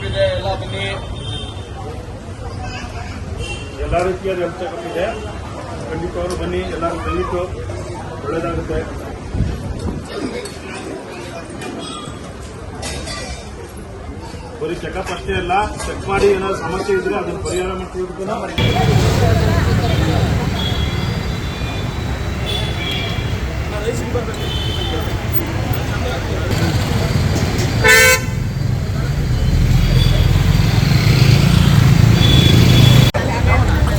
Checkup ಇದೆ ಎಲ್ಲ ಬನ್ನಿ. ಎಲ್ಲ ರೀತಿಯ ಹೆಲ್ತ್ ಚೆಕಪ್ ಇದೆ ಖಂಡಿತವಾಗ್ಲೂ ಬನ್ನಿ ಎಲ್ಲರೂ ದಯವಿಟ್ಟು ಒಳ್ಳೇದಾಗುತ್ತೆ. ಬರೀ ಚೆಕಪ್ ಅಷ್ಟೇ ಅಲ್ಲ ಚೆಕ್ ಮಾಡಿ ಏನಾದ್ರು ಸಮಸ್ಯೆ ಇದ್ರೆ ಅದನ್ನು ಪರಿಹಾರ ಮಾಡ್ತೀವಿ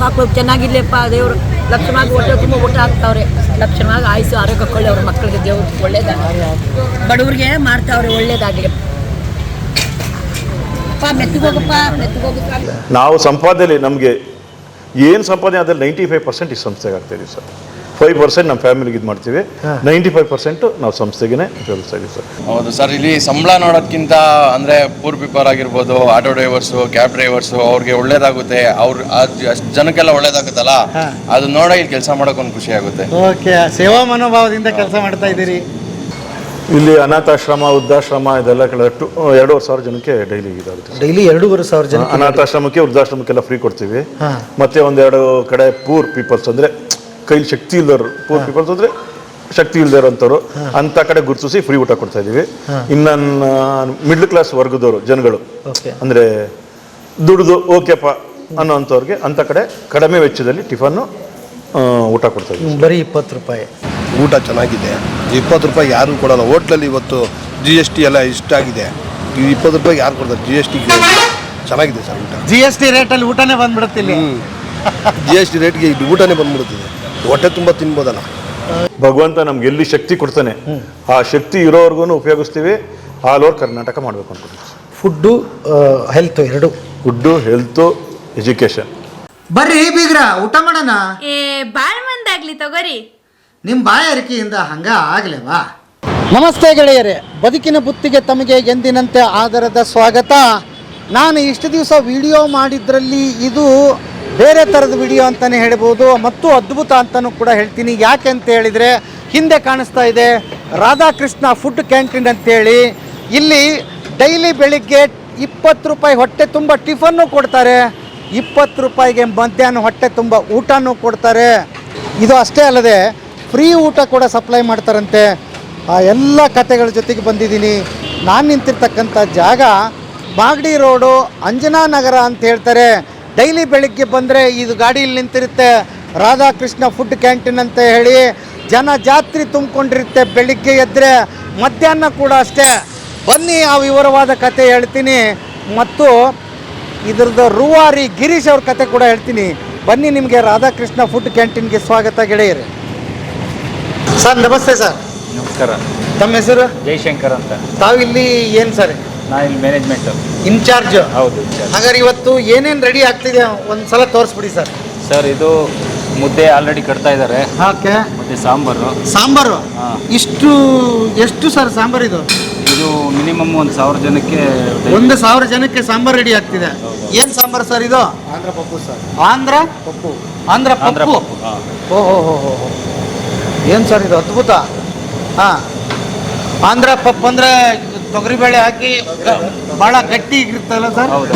ಸಾಕು ಚೆನ್ನಾಗಿರ್ಲಿಪ್ಪ ದೇವರು ಲಕ್ಷಣವಾಗಿ ಹೊಟ್ಟೆ ತುಂಬ ಊಟ ಹಾಕ್ತಾವ್ರೆ. ಲಕ್ಷಣವಾಗಿ ಆಯುಸು ಆರೋಗ್ಯ ಕೊಳ್ಳೆ ಅವ್ರ ಮಕ್ಕಳಿಗೆ ದೇವ್ರು ಒಳ್ಳೇದಾಗಲಿ. ಬಡವ್ರಿಗೆ ಮಾಡ್ತಾವ್ರೆ ಒಳ್ಳೇದಾಗಲಿ. ನಾವು ಸಂಪಾದನೆ ನಮಗೆ ಏನು ಸಂಪಾದನೆ ಅದ್ರಲ್ಲಿ ನೈಂಟಿ ಫೈವ್ ಪರ್ಸೆಂಟ್ ಈ ಸಂಸ್ಥೆಗೆ ಆಗ್ತಾ ಇದೀವಿ ಸರ್. ಫೈವ್ ಪರ್ಸೆಂಟ್ ನಮ್ಮ ಫ್ಯಾಮಿಲಿಗೆ ಇದು ಮಾಡ್ತೀವಿ. ನೈಂಟಿ ಫೈವ್ ಪರ್ಸೆಂಟ್ ನಾವು ಸಂಸ್ಥೆಗೆ ಉಪಯೋಗಿಸ್ತಾ ಇದೀವಿ ಸರ್. ಹೌದು ಸರ್ ಇಲ್ಲಿ ಸಂಬಳ ನೋಡೋದಕ್ಕಿಂತ ಅಂದ್ರೆ ಪೂರ್ ಪೀಪರ್ ಆಗಿರ್ಬೋದು ಆಟೋ ಡ್ರೈವರ್ಸು ಕ್ಯಾಬ್ ಡ್ರೈವರ್ಸು ಅವ್ರಿಗೆ ಒಳ್ಳೇದಾಗುತ್ತೆ. ಅವ್ರ ಅಷ್ಟು ಜನಕ್ಕೆಲ್ಲ ಒಳ್ಳೇದಾಗುತ್ತಲ್ಲ? ಅದು ನೋಡೋ ಇಲ್ಲಿ ಕೆಲಸ ಮಾಡೋಕ್ಕೊಂದು ಒಂದು ಖುಷಿ ಆಗುತ್ತೆ. ಓಕೆ ಸೇವಾ ಮನೋಭಾವದಿಂದ ಕೆಲಸ ಮಾಡ್ತಾ ಇದ್ದೀರಿ? ಇಲ್ಲಿ ಅನಾಥಾಶ್ರಮ ವೃದ್ಧಾಶ್ರಮ ಇದೆಲ್ಲ ಕೆಲವು ಎರಡೂವರೆ ಸಾವಿರ ಜನಕ್ಕೆ ಡೈಲಿ ಇದಾಗುತ್ತೆ. ಡೈಲಿ ಎರಡೂವರೆ ಸಾವಿರ ಜನ ಅನಾಥಾಶ್ರಮಕ್ಕೆ ವೃದ್ಧಾಶ್ರಮಕ್ಕೆಲ್ಲ ಫ್ರೀ ಕೊಡ್ತೀವಿ. ಮತ್ತೆ ಒಂದೆರಡು ಕಡೆ ಪೂರ್ ಪೀಪಲ್ಸ್ ಅಂದ್ರೆ ಕೈಲಿ ಶಕ್ತಿ ಇಲ್ದವ್ರು ಪೂರ್ ಪೀಪಲ್ಸ್ ಅಂದ್ರೆ ಶಕ್ತಿ ಇಲ್ದಿರೋ ಇರೋಂಥವ್ರು ಅಂತ ಕಡೆ ಗುರುತಿಸಿ ಫ್ರೀ ಊಟ ಕೊಡ್ತಾ ಇದೀವಿ ಇನ್ನು ಮಿಡ್ಲ್ ಕ್ಲಾಸ್ ವರ್ಗದವರು ಜನಗಳು. ಓಕೆ ಅಂದ್ರೆ ದುಡಿದು ಓಕೆಪ್ಪ ಅನ್ನೋಂಥವ್ರಿಗೆ ಅಂತ ಕಡೆ ಕಡಿಮೆ ವೆಚ್ಚದಲ್ಲಿ ಟಿಫನ್ನು ಊಟ ಕೊಡ್ತಾ ಇದೀವಿ ಬರೀ ಇಪ್ಪತ್ತು ರೂಪಾಯಿ. ಊಟ ಚೆನ್ನಾಗಿದೆ. ಇಪ್ಪತ್ತು ರೂಪಾಯಿ ಯಾರು ಕೊಡಲ್ಲ. ಹೋಟ್ಲಲ್ಲಿ ಇವತ್ತು ಜಿ ಎಸ್ ಟಿ ಎಲ್ಲ ಇಷ್ಟಾಗಿದೆ ಈ ಇಪ್ಪತ್ತು ರೂಪಾಯಿ ಯಾರು ಕೊಡ್ತಾರೆ? ಜಿ ಎಸ್ ಟಿ ಚೆನ್ನಾಗಿದೆ ಸರ್ ಊಟ. ಜಿ ಎಸ್ ಟಿ ರೇಟಲ್ಲಿ ಊಟನೇ ಬಂದ್ಬಿಡುತ್ತಿಲ್ಲ ಜಿ ಎಸ್ ಟಿ ರೇಟ್ಗೆ ಇದು ಊಟನೇ ಬಂದ್ಬಿಡುತ್ತಿದೆ ಹೊಟ್ಟೆ ತುಂಬ ತಿನ್ಬೋದಲ್ಲ. ಭಗವಂತ ನಮ್ಗೆ ಎಲ್ಲಿ ಶಕ್ತಿ ಕೊಡ್ತಾನೆ ಆ ಶಕ್ತಿ ಇರೋವರೆಗೂ ಉಪಯೋಗಿಸ್ತೀವಿ ಆಲ್ ಓವರ್ ಕರ್ನಾಟಕ ಮಾಡಬೇಕು ಅಂತ ಫುಡ್ಡು ಹೆಲ್ತ್ ಎರಡು. ಫುಡ್ಡು ಹೆಲ್ತ್ ಎಜುಕೇಷನ್ ಬರ್ರಿ ಬೀಗ್ರ ಊಟ ಮಾಡೋಣ? ಏ ಬಾಳ್ ಮಂದಾಗ್ಲಿ ತಗೋರಿ. ನಿಮ್ಮ ಬಾಯಾರಿಕೆಯಿಂದ ಹಂಗ ಆಗ್ಲೇವಾ? ನಮಸ್ತೆ ಗೆಳೆಯರೇ ಬದುಕಿನ ಬುತ್ತಿಗೆ ತಮಗೆ ಎಂದಿನಂತೆ ಆದರದ ಸ್ವಾಗತ. ನಾನು ಇಷ್ಟು ದಿವಸ ವಿಡಿಯೋ ಮಾಡಿದ್ರಲ್ಲಿ ಇದು ಬೇರೆ ಥರದ ವಿಡಿಯೋ ಅಂತಲೇ ಹೇಳ್ಬೋದು. ಮತ್ತು ಅದ್ಭುತ ಅಂತಲೂ ಕೂಡ ಹೇಳ್ತೀನಿ. ಯಾಕೆ ಅಂತ ಹೇಳಿದರೆ, ಹಿಂದೆ ಕಾಣಿಸ್ತಾ ಇದೆ ರಾಧಾಕೃಷ್ಣ ಫುಡ್ ಕ್ಯಾಂಟೀನ್ ಅಂತೇಳಿ. ಇಲ್ಲಿ ಡೈಲಿ ಬೆಳಿಗ್ಗೆ ಇಪ್ಪತ್ತು ರೂಪಾಯಿ ಹೊಟ್ಟೆ ತುಂಬ ಟಿಫನ್ನು ಕೊಡ್ತಾರೆ. ಇಪ್ಪತ್ತು ರೂಪಾಯಿಗೆ ಮಧ್ಯಾಹ್ನ ಹೊಟ್ಟೆ ತುಂಬ ಊಟನೂ ಕೊಡ್ತಾರೆ. ಇದು ಅಷ್ಟೇ ಅಲ್ಲದೆ, ಫ್ರೀ ಊಟ ಕೂಡ ಸಪ್ಲೈ ಮಾಡ್ತಾರಂತೆ. ಆ ಎಲ್ಲ ಕತೆಗಳ ಜೊತೆಗೆ ಬಂದಿದ್ದೀನಿ. ನಾನು ನಿಂತಿರ್ತಕ್ಕಂಥ ಜಾಗ ಮಾಗಡಿ ರೋಡು ಅಂಜನಾ ನಗರ ಅಂತ ಹೇಳ್ತಾರೆ. ಡೈಲಿ ಬೆಳಿಗ್ಗೆ ಬಂದರೆ ಇದು ಗಾಡಿಯಲ್ಲಿ ನಿಂತಿರುತ್ತೆ ರಾಧಾಕೃಷ್ಣ ಫುಡ್ ಕ್ಯಾಂಟೀನ್ ಅಂತ ಹೇಳಿ ಜನ ಜಾತ್ರೆ ತುಂಬಿಕೊಂಡಿರುತ್ತೆ ಬೆಳಿಗ್ಗೆ ಎದ್ದರೆ ಮಧ್ಯಾಹ್ನ ಕೂಡ ಅಷ್ಟೇ. ಬನ್ನಿ ಆ ವಿವರವಾದ ಕತೆ ಹೇಳ್ತೀನಿ. ಮತ್ತು ಇದ್ರದ್ದು ರೂವಾರಿ ಗಿರೀಶ್ ಅವ್ರ ಕತೆ ಕೂಡ ಹೇಳ್ತೀನಿ. ಬನ್ನಿ ನಿಮಗೆ ರಾಧಾಕೃಷ್ಣ ಫುಡ್ ಕ್ಯಾಂಟೀನ್ಗೆ ಸ್ವಾಗತ ಗೆಳೆಯರು. ಸರ್ ನಮಸ್ತೆ ಸರ್. ನಮಸ್ಕಾರ. ತಮ್ಮ ಹೆಸರು? ಜೈಶಂಕರ್ ಅಂತ. ತಾವಿಲ್ಲಿ ಏನು ಸರ್? ನಾನು ಇಲ್ಲಿ ಮ್ಯಾನೇಜ್ಮೆಂಟ್ ಇನ್ಚಾರ್ಜ್ ಹೌದು ಹಾಗಾದ್ರೆ ಇವತ್ತು ಏನೇನು ರೆಡಿ ಆಗ್ತಿದೆ? ಒಂದು ಸಲ ತೋರಿಸ್ಬಿಡಿ ಸರ್. ಸರ್ ಇದು ಮುದ್ದೆ ಆಲ್ರೆಡಿ ಕಟ್ತಾ ಇದ್ದಾರೆ ಓಕೆ. ಮತ್ತೆ ಸಾಂಬಾರು. ಸಾಂಬಾರು? ಹಾ. ಇಷ್ಟು ಎಷ್ಟು ಸರ್ ಸಾಂಬಾರು ಇದು? ಇದು ಮಿನಿಮಮ್ ಒಂದು ಸಾವಿರ ಜನಕ್ಕೆ ಒಂದು ಸಾವಿರ ಜನಕ್ಕೆ ಸಾಂಬಾರು ರೆಡಿ ಆಗ್ತಿದೆ. ಏನು ಸಾಂಬಾರು ಸರ್ ಇದು? ಆಂಧ್ರ ಪಪ್ಪು ಸರ್. ಆಂಧ್ರ? ಪಪ್ಪು. ಆಂಧ್ರ ಆಂಧ್ರ ಪಪ್ಪು. ಪಪ್ಪು, ಹಾ. ಓಹೋ ಹೋ ಹೋ ಹೋ. ಏನು ಸರ್ ಇದು ಅದ್ಭುತ? ಹಾಂ. ಆಂಧ್ರ ಪಪ್ಪು ಅಂದರೆ ತೊಗರಿಬೇಳೆ ಹಾಕಿ ಭಾಳ ಗಟ್ಟಿ ಇರುತ್ತಲ್ಲ ಸರ್? ಹೌದು.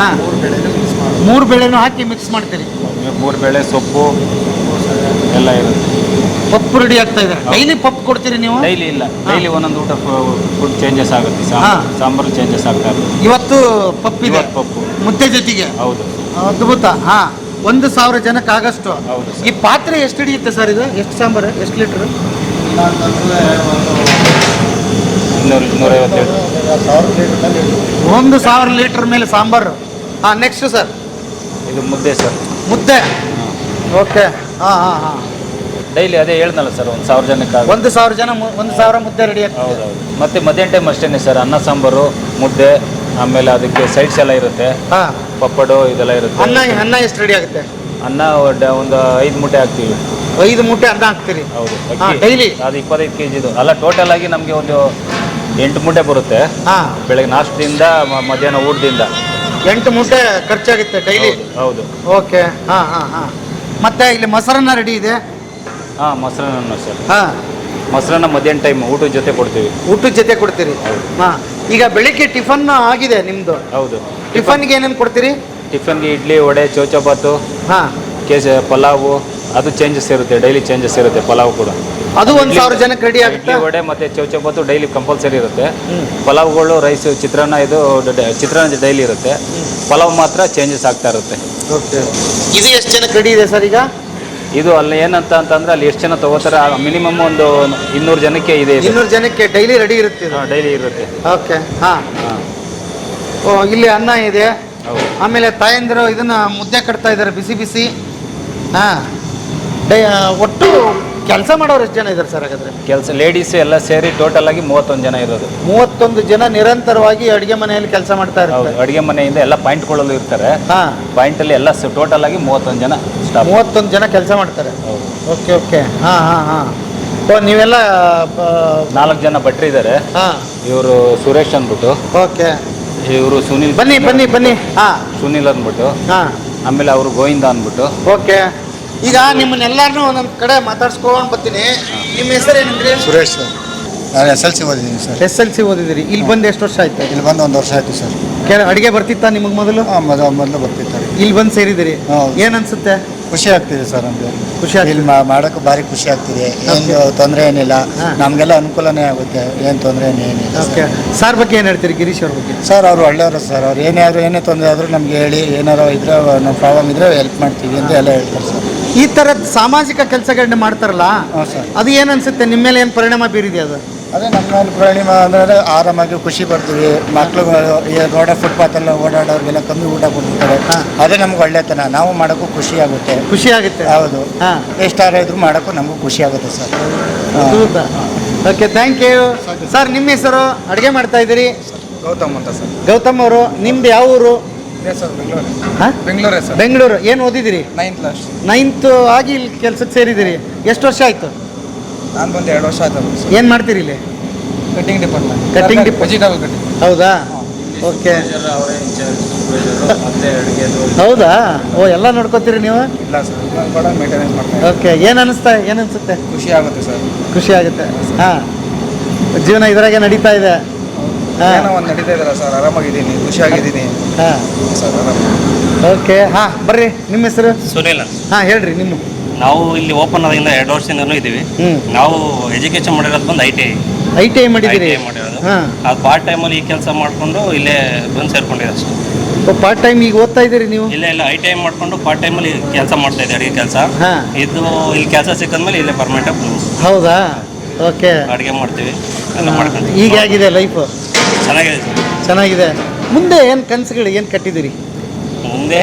ಹಾಂ. ಮೂರು ಬೆಳೆನೂ ಹಾಕಿ ಮಿಕ್ಸ್ ಮಾಡ್ತೀರಿ. ಮೂರು ಬೇಳೆ ಸೊಪ್ಪು ಎಲ್ಲ ಇರುತ್ತೆ. ಪಪ್ಪು ರೆಡಿ ಆಗ್ತಾ ಇದೆ. ಡೈಲಿ ಪಪ್ಪು ಕೊಡ್ತೀರಿ ನೀವು? ಡೈಲಿ ಇಲ್ಲ. ಡೈಲಿ ಒಂದೊಂದು ಊಟ ಫುಡ್ ಚೇಂಜಸ್ ಆಗುತ್ತೆ. ಹಾ. ಸಾಂಬಾರು ಚೇಂಜಸ್ ಆಗ್ತಾ ಇರುತ್ತೆ. ಇವತ್ತು ಪಪ್ಪಿದೆ ಇದೆ. ಪಪ್ಪು. ಮುದ್ದೆ ಜೊತೆಗೆ. ಹೌದು. ಅದ್ಭುತ. ಹಾ. ಒಂದು ಸಾವಿರ ಜನಕ್ಕೆ ಆಗಷ್ಟು. ಹೌದು ಈ ಪಾತ್ರೆ ಎಷ್ಟು ಹಿಡಿಯುತ್ತೆ ಸರ್ ಇದು? ಎಷ್ಟು ಸಾಂಬಾರು? ಎಷ್ಟು ಲೀಟ್ರ್? ಇನ್ನೂರು ಇನ್ನೂರೈವತ್ತೇಳು ಒಂದು ಸಾವಿರ ಲೀಟರ್ ಮೇಲೆ ಸಾಂಬಾರು. ಹಾ ನೆಕ್ಸ್ಟ್ ಸರ್ ಇದು ಮುದ್ದೆ ಸರ್ ಮುದ್ದೆ. ಓಕೆ ಹಾ ಹಾ ಹಾ. ಡೈಲಿ ಅದೇ ಹೇಳ್ದಲ್ಲ ಸರ್ ಒಂದು ಸಾವಿರ ಜನಕ್ಕೆ. ಒಂದು ಸಾವಿರ ಜನ ಮು- ಒಂದು ಸಾವಿರ ಮುದ್ದೆ ರೆಡಿ ಹೌದೌದು. ಮತ್ತೆ ಮಧ್ಯಾಹ್ನ ಟೈಮ್ ಅಷ್ಟೇನೆ ಸರ್ ಅನ್ನ ಸಾಂಬಾರು ಮುದ್ದೆ ಆಮೇಲೆ ಅದಕ್ಕೆ ಸೈಡ್ಸ್ ಎಲ್ಲ ಇರುತ್ತೆ. ಹಾ. ಪಪ್ಪಡು ಇದೆಲ್ಲ ಇರುತ್ತೆ. ಅನ್ನ ಅನ್ನ ಎಷ್ಟು ರೆಡಿ ಆಗುತ್ತೆ? ಅನ್ನ ಒಂದು ಐದು ಮೂಟೆ ಹಾಕ್ತೀವಿ. ಐದು ಮೂಟೆ ಅನ್ನ ಹಾಕ್ತೀರಿ. ಹೌದು ಡೈಲಿ. ಅದು ಇಪ್ಪತ್ತೈದು ಕೆ ಜಿದು ಅಲ್ಲ ಟೋಟಲ್ ಆಗಿ ನಮಗೆ ಒಂದು ಎಂಟು ಮೂಟೆ ಬರುತ್ತೆ. ಹಾ. ಬೆಳಗ್ಗೆ ನಾಷ್ಟದಿಂದ ಮ- ಮಧ್ಯಾಹ್ನ ಊಟದಿಂದ. ಎಂಟು ಮೂಟೆ ಖರ್ಚಾಗುತ್ತೆ ಡೈಲಿ ಹೌದು ಓಕೆ ಹಾಂ ಹಾಂ ಹಾಂ. ಮತ್ತೆ ಇಲ್ಲಿ ಮೊಸರನ್ನ ರೆಡಿ ಇದೆ? ಹಾಂ ಮೊಸರನ್ನ ಸರ್ ಹಾಂ. ಮೊಸರನ್ನ ಮಧ್ಯಾಹ್ನ ಟೈಮ್ ಊಟದ ಜೊತೆ ಕೊಡ್ತೀವಿ. ಊಟದ ಜೊತೆ ಕೊಡ್ತೀರಿ? ಹಾಂ. ಈಗ ಬೆಳಿಗ್ಗೆ ಟಿಫನ್ ಆಗಿದೆ ನಿಮ್ದು. ಹೌದು. ಟಿಫನ್ಗೆ ಏನೇನು ಕೊಡ್ತೀರಿ? ಟಿಫನ್ಗೆ ಇಡ್ಲಿ ವಡೆ ಚೌಚಪಾತು ಹಾ. ಕೇಸ ಪಲಾವು ಅದು ಚೇಂಜಸ್ ಇರುತ್ತೆ ಡೈಲಿ ಚೇಂಜಸ್ ಇರುತ್ತೆ ಪಲಾವ್ ಕೂಡ. ಅದು ಒಂದ್ ಸಾವಿರ ಜನಕ್ಕೆ ರೆಡಿ ಇಡ್ಲಿ ಆಗುತ್ತಾ? ವಡೆ ಮತ್ತೆ ಚೌಚಪಾತು ಡೈಲಿ ಕಂಪಲ್ಸರಿ ಇರುತ್ತೆ. ಪಲಾವ್ಗಳು ರೈಸ್ ಚಿತ್ರಾನ್ನ ಇದು ಡ- ಚಿತ್ರಾನ್ನ ಡೈಲಿ ಇರುತ್ತೆ. ಪಲಾವ್ ಮಾತ್ರ ಚೇಂಜಸ್ ಆಗ್ತಾ ಇರುತ್ತೆ. ಓಕೆ ಇದು ಎಷ್ಟು ಜನಕ್ಕೆ ರೆಡಿ ಇದೆ ಸರ್ ಈಗ? ಇದು ಅಲ್ಲಿ ಏನಂತ ಅಂತಂದ್ರೆ ಅಲ್ಲಿ ಎಷ್ಟು ಜನ ತಗೋತಾರೆ ಮಿನಿಮಮ್ ಒಂದು ಇನ್ನೂರು ಜನಕ್ಕೆ ಇದೆ ಇದು. ಇನ್ನೂರು ಜನಕ್ಕೆ ಡೈಲಿ ರೆಡಿ ಇರುತ್ತೆ ಇದು? ಡೈಲಿ ಇರುತ್ತೆ. ಓಕೆ ಹಾಂ. ಹಾ. ಓ ಇಲ್ಲಿ ಅನ್ನ ಇದೆ. ಹೌದು. ಆಮೇಲೆ ತಾಯಂದಿರು ಇದನ್ನ ಮುದ್ದೆ ಕಟ್ತಾ ಇದ್ದಾರೆ ಬಿಸಿ ಬಿಸಿ. ಹಾ. ಡೈ ಒಟ್ಟು ಕೆಲಸ ಮಾಡೋರು ಎಷ್ಟು ಜನ ಇದ್ದಾರೆ ಸರ್ ಹಾಗಾದ್ರೆ? ಕೆಲಸ ಲೇಡೀಸ್ ಎಲ್ಲ ಸೇರಿ ಟೋಟಲ್ ಆಗಿ ಮೂವತ್ತೊಂದು ಜನ ಇರೋದು. ಮೂವತ್ತೊಂದು ಜನ ನಿರಂತರವಾಗಿ ಅಡುಗೆ ಮನೆಯಲ್ಲಿ ಕೆಲಸ ಮಾಡ್ತಾ ಹೌದು ಇರ್ತಾರೆ ಅಡುಗೆ ಮನೆಯಿಂದ ಎಲ್ಲ ಪಾಯಿಂಟ್ಗಳಲ್ಲೂ ಇರ್ತಾರೆ. ಹಾ. ಪಾಯಿಂಟಲ್ಲಿ ಎಲ್ಲ ಟೋಟಲ್ ಆಗಿ ಮೂವತ್ತೊಂದು ಜನ ಸ್ಟಾಫ್ ಮೂವತ್ತೊಂದು ಜನ ಕೆಲಸ ಮಾಡ್ತಾರೆ. ಹೌದು. Okay okay. ಹಾ ಹಾ ಹಾ. ಓ ನೀವೆಲ್ಲ ನಾಲ್ಕು ಜನ ಭಟ್ರು ಇದ್ದಾರೆ ಹಾ. ಇವರು ಸುರೇಶ್ ಅಂದ್ಬಿಟ್ಟು. ಓಕೆ. ಇವರು ಸುನಿಲ್ ಬನ್ನಿ ಬನ್ನಿ ಬನ್ನಿ. ಹಾ. ಸುನಿಲ್ ಅಂದ್ಬಿಟ್ಟು. ಹಾ. ಆಮೇಲೆ ಅವರು ಗೋವಿಂದ ಅಂದ್ಬಿಟ್ಟು. ಓಕೆ. ಈಗ ನಿಮ್ಮನ್ನೆಲ್ಲರನ್ನೂ ಒಂದೊಂದು ಕಡೆ ಮಾತಾಡ್ಸ್ಕೊಂಡು ಬರ್ತೀನಿ. ನಿಮ್ಮ ಹೆಸರು ಏನಂದ್ರೆ ಸುರೇಶ್ ಸರ್. ನಾನು ಎಸ್ ಎಲ್ ಸಿ ಓದಿದ್ದೀನಿ ಸರ್. ಎಸ್ ಎಲ್ ಸಿ ಓದಿದಿರಿ ಇಲ್ಲಿ ಬಂದು ಎಷ್ಟು ವರ್ಷ ಆಯ್ತು? ಇಲ್ಲಿ ಬಂದು ಒಂದು ವರ್ಷ ಆಯಿತು ಸರ್. ಕೆಲ ಅಡುಗೆ ಬರ್ತಿತ್ತಾ ನಿಮಗೆ ಮೊದಲು? ಮೊದಲು ಮೊದಲು ಬರ್ತಿರ್ತಾರೆ ಇಲ್ಲಿ ಬಂದು ಸೇರಿದಿರಿ ಹೌದು. ಏನು ಅನ್ಸುತ್ತೆ? ಖುಷಿ ಆಗ್ತಿದೆ ಸರ್ ನಮಗೆ. ಖುಷಿ ಆಗ್ತಿದೆ. ಇಲ್ಲಿ ಮಾ- ಮಾಡೋಕೆ ಭಾರಿ ಖುಷಿ ಆಗ್ತಿದೆ. ಏನು ತೊಂದರೆ ಏನಿಲ್ಲ. ಹಾ. ನಮಗೆಲ್ಲ ಅನುಕೂಲನೇ ಆಗುತ್ತೆ. ಏನು ತೊಂದರೆ ಏನಿಲ್ಲ ಓಕೆ ಸರ್ ಬಗ್ಗೆ ಏನು ಹೇಳ್ತೀರಿ? ಗಿರೀಶ್ ಅವ್ರ ಬಗ್ಗೆ. ಸರ್ ಅವರು ಒಳ್ಳೆಯವರು ಸರ್. ಅವ್ರು ಏನೇ ಆದರೂ ಏನೇ ತೊಂದರೆ ಆದರೂ ನಮಗೆ ಹೇಳಿ ಏನಾರು ಇದ್ರೆ ನಮ್ಮ ಪ್ರಾಬ್ಲಮ್ ಇದ್ರೆ ಹೆಲ್ಪ್ ಮಾಡ್ತೀವಿ ಅಂತ ಎಲ್ಲ ಹೇಳ್ತಾರೆ ಸರ್. ಈ ಥರದ ಸಾಮಾಜಿಕ ಕೆಲಸಗಳನ್ನ ಮಾಡ್ತಾರಲ್ಲ ಹಾಂ ಸರ್. ಅದು ಏನು ಅನ್ಸುತ್ತೆ? ನಿಮ್ಮ ಮೇಲೆ ಏನು ಪರಿಣಾಮ ಬೀರಿದೆ ಅದು? ಅದೇ ನಮ್ಮ ಮೇಲೆ ಪ್ರಾಣಿಮ ಅಂದರೆ ಆರಾಮಾಗಿ ಖುಷಿ ಪಡ್ತೀವಿ. ಮಕ್ಳುಗಳು ಈ ಫುಟ್ಪಾತ್ ಎಲ್ಲ ಓಡಾಡೋರಿಗೆಲ್ಲ ಕಮ್ಮಿ ಊಟ ಕೊಡ್ತಾರೆ. ಅದೇ ನಮ್ಗೆ ಒಳ್ಳೆತನ. ನಾವು ಮಾಡೋಕ್ಕೂ ಖುಷಿ ಆಗುತ್ತೆ. ಖುಷಿ ಆಗುತ್ತೆ. ಹೌದು. ಹಾಂ. ಎಷ್ಟಾರ ಇದ್ರು ಮಾಡೋಕ್ಕೂ ನಮಗೂ ಖುಷಿ ಆಗುತ್ತೆ sir. Okay thank you sir. ನಿಮ್ಮ ಹೆಸರು ಅಡುಗೆ ಮಾಡ್ತಾ ಇದ್ದೀರಿ? ಗೌತಮ್ ಅಂತ ಸರ್. ಗೌತಮ್ ಅವರು ನಿಮ್ದು ಯಾವ ಊರು? ಹಾಂ? ಬೆಂಗಳೂರೇ ಸರ್. ಬೆಂಗಳೂರು. ಏನು ಓದಿದಿರಿ? ನೈನ್ತ್ ಕ್ಲಾಸ್ ನೈನ್ತ್ ಆಗಿ ಇಲ್ಲಿ ಕೆಲ್ಸಕ್ಕೆ ಸೇರಿದಿರಿ. ಎಷ್ಟು ವರ್ಷ ಆಯ್ತು? ನಾನು ಬಂದು ಎರಡು ವರ್ಷ ಆಯ್ತು ಸರ್. ಏನು ಮಾಡ್ತೀರಿ ಇಲ್ಲಿ? Cutting department cutting dep- vegetable ಹೌದಾ? ಓಕೆ ಹೌದಾ? ಓ ಎಲ್ಲ ನೋಡ್ಕೋತೀರಿ ನೀವು? ಇಲ್ಲ ಸರ್ ನಾನು ಕೂಡ ಮೇಂಟೆನೆನ್ಸ್ ಮಾಡ್ತೀನಿ ಓಕೆ ಏನು ಅನಿಸ್ತಾ ಏನು ಅನಿಸುತ್ತೆ? ಖುಷಿ ಆಗುತ್ತೆ ಸರ್. ಖುಷಿ ಆಗುತ್ತೆ. ಹಾಂ. ಜೀವನ ಇದ್ರಾಗೆ ನಡೀತಾ ಇದೆ. ಏನೋ ಒಂದು ನಡೀತಾ ಸರ್. ಆರಾಮಾಗಿದ್ದೀನಿ. ಖುಷಿಯಾಗಿದ್ದೀನಿ. ಹಾಂ. ಸರ್ ಆರಾಮ. ಓಕೆ. ಹಾ ಬರ್ರಿ. ನಿಮ್ಮ ಹೆಸರು? ಸುನಿಲ್. ಹಾ ಹೇಳ್ರಿ ನಿಮ್ಮ. ನಾವು ಇಲ್ಲಿ ಓಪನ್ ಆದಿಂದ ಎರಡು ವರ್ಷದಿಂದಲೂ ಇದ್ದೀವಿ. ನಾವು ಎಜುಕೇಶನ್ ಮಾಡಿರೋದು ಬಂದು I T I I T I ಮಾಡಿದ್ರಿ ಮಾಡಿದ್ದೀರಿ ಐ ಮಾಡಿರೋದು. ಹಾಂ. ಅದು ಪಾರ್ಟ್ ಟೈಮಲ್ಲಿ ಈ ಕೆಲಸ ಮಾಡಿಕೊಂಡು ಇಲ್ಲೇ ಬಂದು ಸೇರ್ಕೊಂಡಿದೆ ಅಷ್ಟೇ. ಪಾರ್ಟ್ ಟೈಮ್ ಈಗ ಓದ್ತಾ ಇದ್ದೀರಿ ನೀವು? ಇಲ್ಲ ಇಲ್ಲ. ಐ ಟಿ ಐ ಮಾಡ್ಕೊಂಡು ಪಾರ್ಟ್ ಟೈಮಲ್ಲಿ ಕೆಲಸ ಮಾಡ್ತಾ ಇದ್ದೆ ಅಡಿಗೆ ಕೆಲಸ. ಹಾಂ. ಇದು ಇಲ್ಲಿ ಕೆಲಸ ಸಿಕ್ಕಿದ್ಮೇಲೆ ಇಲ್ಲೇ ಪರ್ಮನೆಂಟ್ ಹೌದಾ? ಓಕೆ. ಅಡುಗೆ ಮಾಡ್ತೀವಿ. ಎಲ್ಲ ಮಾಡ್ಕೊಂತೀವಿ. ಈಗ ಆಗಿದೆ ಲೈಫು ಚೆನ್ನಾಗಿದೆ ಸರ್. ಚೆನ್ನಾಗಿದೆ. ಮುಂದೆ ಏನು ಕನಸುಗಳು ಏನು ಕಟ್ಟಿದ್ದೀರಿ? ಮುಂದೆ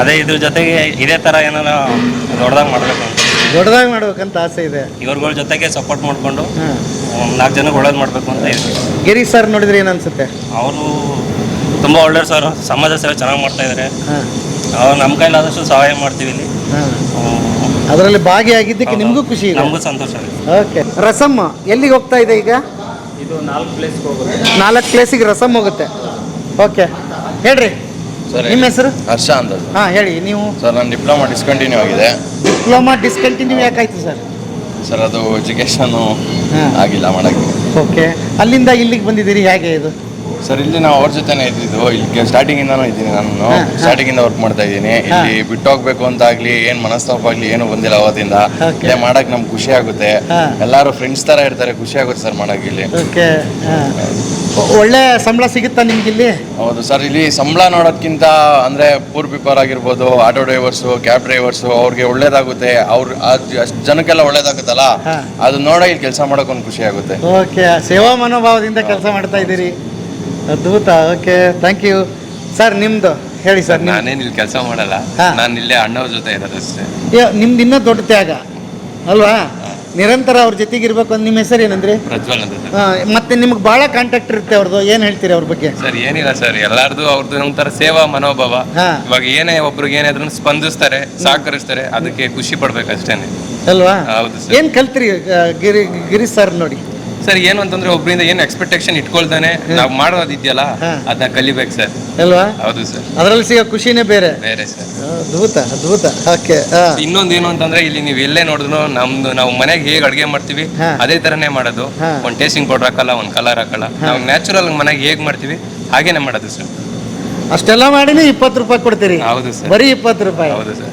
ಅದೇ ಇದ್ರ ಜೊತೆಗೆ ಇದೇ ಥರ ಏನಾರ ದೊಡ್ಡದಾಗಿ ಮಾಡಬೇಕು ಅಂತ. ದೊಡ್ಡದಾಗಿ ಮಾಡ್ಬೇಕಂತ ಆಸೆ ಇದೆ. ಇವ್ರಗಳ ಜೊತೆಗೆ ಸಪೋರ್ಟ್ ಮಾಡಿಕೊಂಡು ಹಾಂ. ಒಂದು ನಾಲ್ಕು ಜನಕ್ಕೆ ಒಳ್ಳೇದು ಮಾಡಬೇಕು ಅಂತ ಇದೆ. ಗಿರೀಶ್ ಸರ್ ನೋಡಿದ್ರೆ ಏನು ಅನಿಸುತ್ತೆ? ಅವರು ತುಂಬ ಒಳ್ಳೆಯವ್ರು ಸರ್. ಸಮಾಜ ಸೇವೆ ಚೆನ್ನಾಗಿ ಮಾಡ್ತಾ ಇದ್ದಾರೆ ಹಾಂ. ಅವ್ರು ನಮ್ಮ ಕೈಲಾದಷ್ಟು ಸಹಾಯ ಮಾಡ್ತೀವಿ ಇಲ್ಲಿ. ಹಾಂ. ಅದರಲ್ಲಿ ಭಾಗಿಯಾಗಿದ್ದಕ್ಕೆ ನಿಮಗೂ ಖುಷಿ ಇದೆ. ನಮಗೂ ಸಂತೋಷ. ಓಕೆ. ರಸಮ್ಮ ಎಲ್ಲಿಗೆ ಹೋಗ್ತಾ ಇದೆ ಈಗ? ಇದು ನಾಲ್ಕು ಪ್ಲೇಸ್ಗೆ ಹೋಗುತ್ತೆ. ನಾಲ್ಕು ಪ್ಲೇಸಿಗೆ ರಸಮ್ ಹೋಗುತ್ತೆ. ಓಕೆ. ಹೇಳ್ರಿ. ಸರ್ ನಿಮ್ಮ ಹೆಸರು? ಹರ್ಷ ಅಂತ ಹಾಂ ಹೇಳಿ. ನೀವು? ಸರ್ ನನ್ನ ಡಿಪ್ಲೊಮಾ ಡಿಸ್ಕಂಟಿನ್ಯೂ ಆಗಿದೆ. ಡಿಪ್ಲೊಮಾ ಡಿಸ್ಕಂಟಿನ್ಯೂ ಯಾಕಾಯ್ತು ಸರ್? ಸರ್ ಅದು ಎಜುಕೇಷನ್ ಹಾಂ. ಆಗಿಲ್ಲ ಮಾಡೋಕ್ಕೆ. ಓಕೆ. ಅಲ್ಲಿಂದ ಇಲ್ಲಿಗೆ ಬಂದಿದ್ದೀರಿ ಹೇಗೆ ಇದು? ಸರ್ ಇಲ್ಲಿ ನಾವು ಅವ್ರ ಜೊತೆನೇ ಇದ್ದಿದ್ದು. ಇಲ್ಲಿ ಸ್ಟಾರ್ಟಿಂಗ್ ಇಂದಾನು ಇದ್ದೀನಿ ನಾನು. ಸ್ಟಾರ್ಟಿಂಗ್ ಇಂದ ವರ್ಕ್ ಮಾಡ್ತಾ ಇದ್ದೀನಿ. ಇಲ್ಲಿ ಬಿಟ್ಟೋಗ್ಬೇಕು ಅಂತ ಆಗ್ಲಿ ಏನ್ ಮನಸ್ತಾಪ ಆಗ್ಲಿ ಏನು ಬಂದಿಲ್ಲ ಅವತ್ತಿಂದ. ಇಲ್ಲೇ ಮಾಡಕ್ ನಮ್ಗೆ ಖುಷಿ ಆಗುತ್ತೆ. ಎಲ್ಲಾರು ಫ್ರೆಂಡ್ಸ್ ತರ ಇರ್ತಾರೆ ಖುಷಿ ಆಗುತ್ತೆ ಸರ್ ಮಾಡಕ್ ಇಲ್ಲಿ. ಒಳ್ಳೆ ಸಂಬಳ ಸಿಗುತ್ತಾ ನಿಮ್ಗೆ ಇಲ್ಲಿ? ಹೌದು ಸರ್ ಇಲ್ಲಿ ಸಂಬಳ ನೋಡೋದ್ಕಿಂತ ಅಂದ್ರೆ ಪೂರ್ ಪೀಪರ್ ಆಗಿರ್ಬೋದು ಆಟೋ ಡ್ರೈವರ್ಸು ಕ್ಯಾಬ್ ಡ್ರೈವರ್ಸು ಅವ್ರಿಗೆ ಒಳ್ಳೇದಾಗುತ್ತೆ. ಅವ್ರ ಅಷ್ಟು ಜನಕ್ಕೆಲ್ಲ ಒಳ್ಳೇದಾಗುತ್ತಲ್ಲ. ಅದು ನೋಡೋ ಇಲ್ಲಿ ಕೆಲಸ ಮಾಡೋಕೆ ಒಂದು ಖುಷಿ ಆಗುತ್ತೆ. ಓಕೆ ಸೇವಾ ಮನೋಭಾವದಿಂದ ಕೆಲಸ ಮಾಡ್ತಾ ಇದ್ದೀರಿ. ಅದ್ಭುತ ಓಕೆ ಥ್ಯಾಂಕ್ ಯು ಸರ್ ನಿಮ್ಮದು ಹೇಳಿ ಸರ್ ನಾನೇನು ಇಲ್ಲಿ ಕೆಲಸ ಮಾಡಲ್ಲ ಹಾ. ನಾನು ಇಲ್ಲೇ ಅಣ್ಣವ್ರ ಜೊತೆ ಇರೋದಷ್ಟೇ ನಿಮ್ದು ಇನ್ನೂ ದೊಡ್ಡ ತ್ಯಾಗ ಅಲ್ವಾ? ನಿರಂತರ ಅವ್ರ ಜೊತೆಗೆ ಇರ್ಬೇಕು ಅಂತ ನಿಮ್ಮ ಹೆಸರು ಏನಂದ್ರಿ? ಪ್ರಜ್ವಲ್ ಅಂತ ಸರ್. ಆ, ಮತ್ತೆ ನಿಮ್ಗೆ ಭಾಳ ಕಾಂಟ್ಯಾಕ್ಟ್ ಇರುತ್ತೆ ಅವ್ರದ್ದು ಏನು ಹೇಳ್ತೀರಿ ಅವ್ರ ಬಗ್ಗೆ? ಸರ್ ಏನಿಲ್ಲ ಸರ್ ಎಲ್ಲಾರ್ದು ಅವ್ರದ್ದು ಒಂಥರ ಸೇವಾ ಮನೋಭಾವ. ಹಾ. ಇವಾಗ ಏನೇ ಒಬ್ರಿಗೆ ಏನಾದ್ರು ಸ್ಪಂದಿಸ್ತಾರೆ ಸಹಕರಿಸ್ತಾರೆ ಅದಕ್ಕೆ ಖುಷಿ ಪಡ್ಬೇಕು ಅಷ್ಟೇನೆ ಅಲ್ವಾ? ಹೌದು ಸರ್. ಏನು ಕಲ್ತ್ರಿ ಆ, ಗಿರಿ ಗಿರೀಶ್ ಸರ್ ನೋಡಿ? ಸರ್ ಏನು ಅಂತಂದ್ರೆ ಒಬ್ಬರಿಂದ ಏನು ಎಕ್ಸ್ಪೆಕ್ಟೇಷನ್ ಇಟ್ಕೊಳ್ತಾನೆ ನಾವು ಮಾಡೋದಿದೆಯಲ್ಲ ಅದನ್ನ ಕಲಿಬೇಕು ಸರ್. ಅಲ್ವಾ? ಹೌದು ಸರ್. ಅದರಲ್ಲಿ ಸಿಗೋ ಖುಷಿನೇ ಬೇರೆ. ಬೇರೆ ಸರ್. ಅದ್ಭುತ ಅದ್ಭುತ. ಓಕೆ ಹಾಂ ಇನ್ನೊಂದು ಏನು ಅಂತಂದ್ರೆ ಇಲ್ಲಿ ನೀವು ಎಲ್ಲೇ ನೋಡಿದ್ರು ನಮ್ದು ನಾವು ಮನೆಗೆ ಹೇಗೆ ಅಡುಗೆ ಮಾಡ್ತೀವಿ ಅದೇ ತರನೇ ಮಾಡೋದು. ಒಂದು ಟೇಸ್ಟಿಂಗ್ ಪೌಡರ್ ಹಾಕಲ್ಲ ಒಂದು ಕಲರ್ ಹಾಕಲ್ಲ. ನಾವು ನ್ಯಾಚುರಲ್ ಮನೆಗೆ ಹೇಗೆ ಮಾಡ್ತೀವಿ ಹಾಗೇನೆ ಮಾಡೋದು ಸರ್. ಅಷ್ಟೆಲ್ಲ ಮಾಡಿನೇ ಇಪ್ಪತ್ತು ರೂಪಾಯಿ ಕೊಡ್ತೀರಿ? ಹೌದು ಸರ್. ಬರೀ ಇಪ್ಪತ್ತು ರೂಪಾಯಿ? ಹೌದು ಸರ್.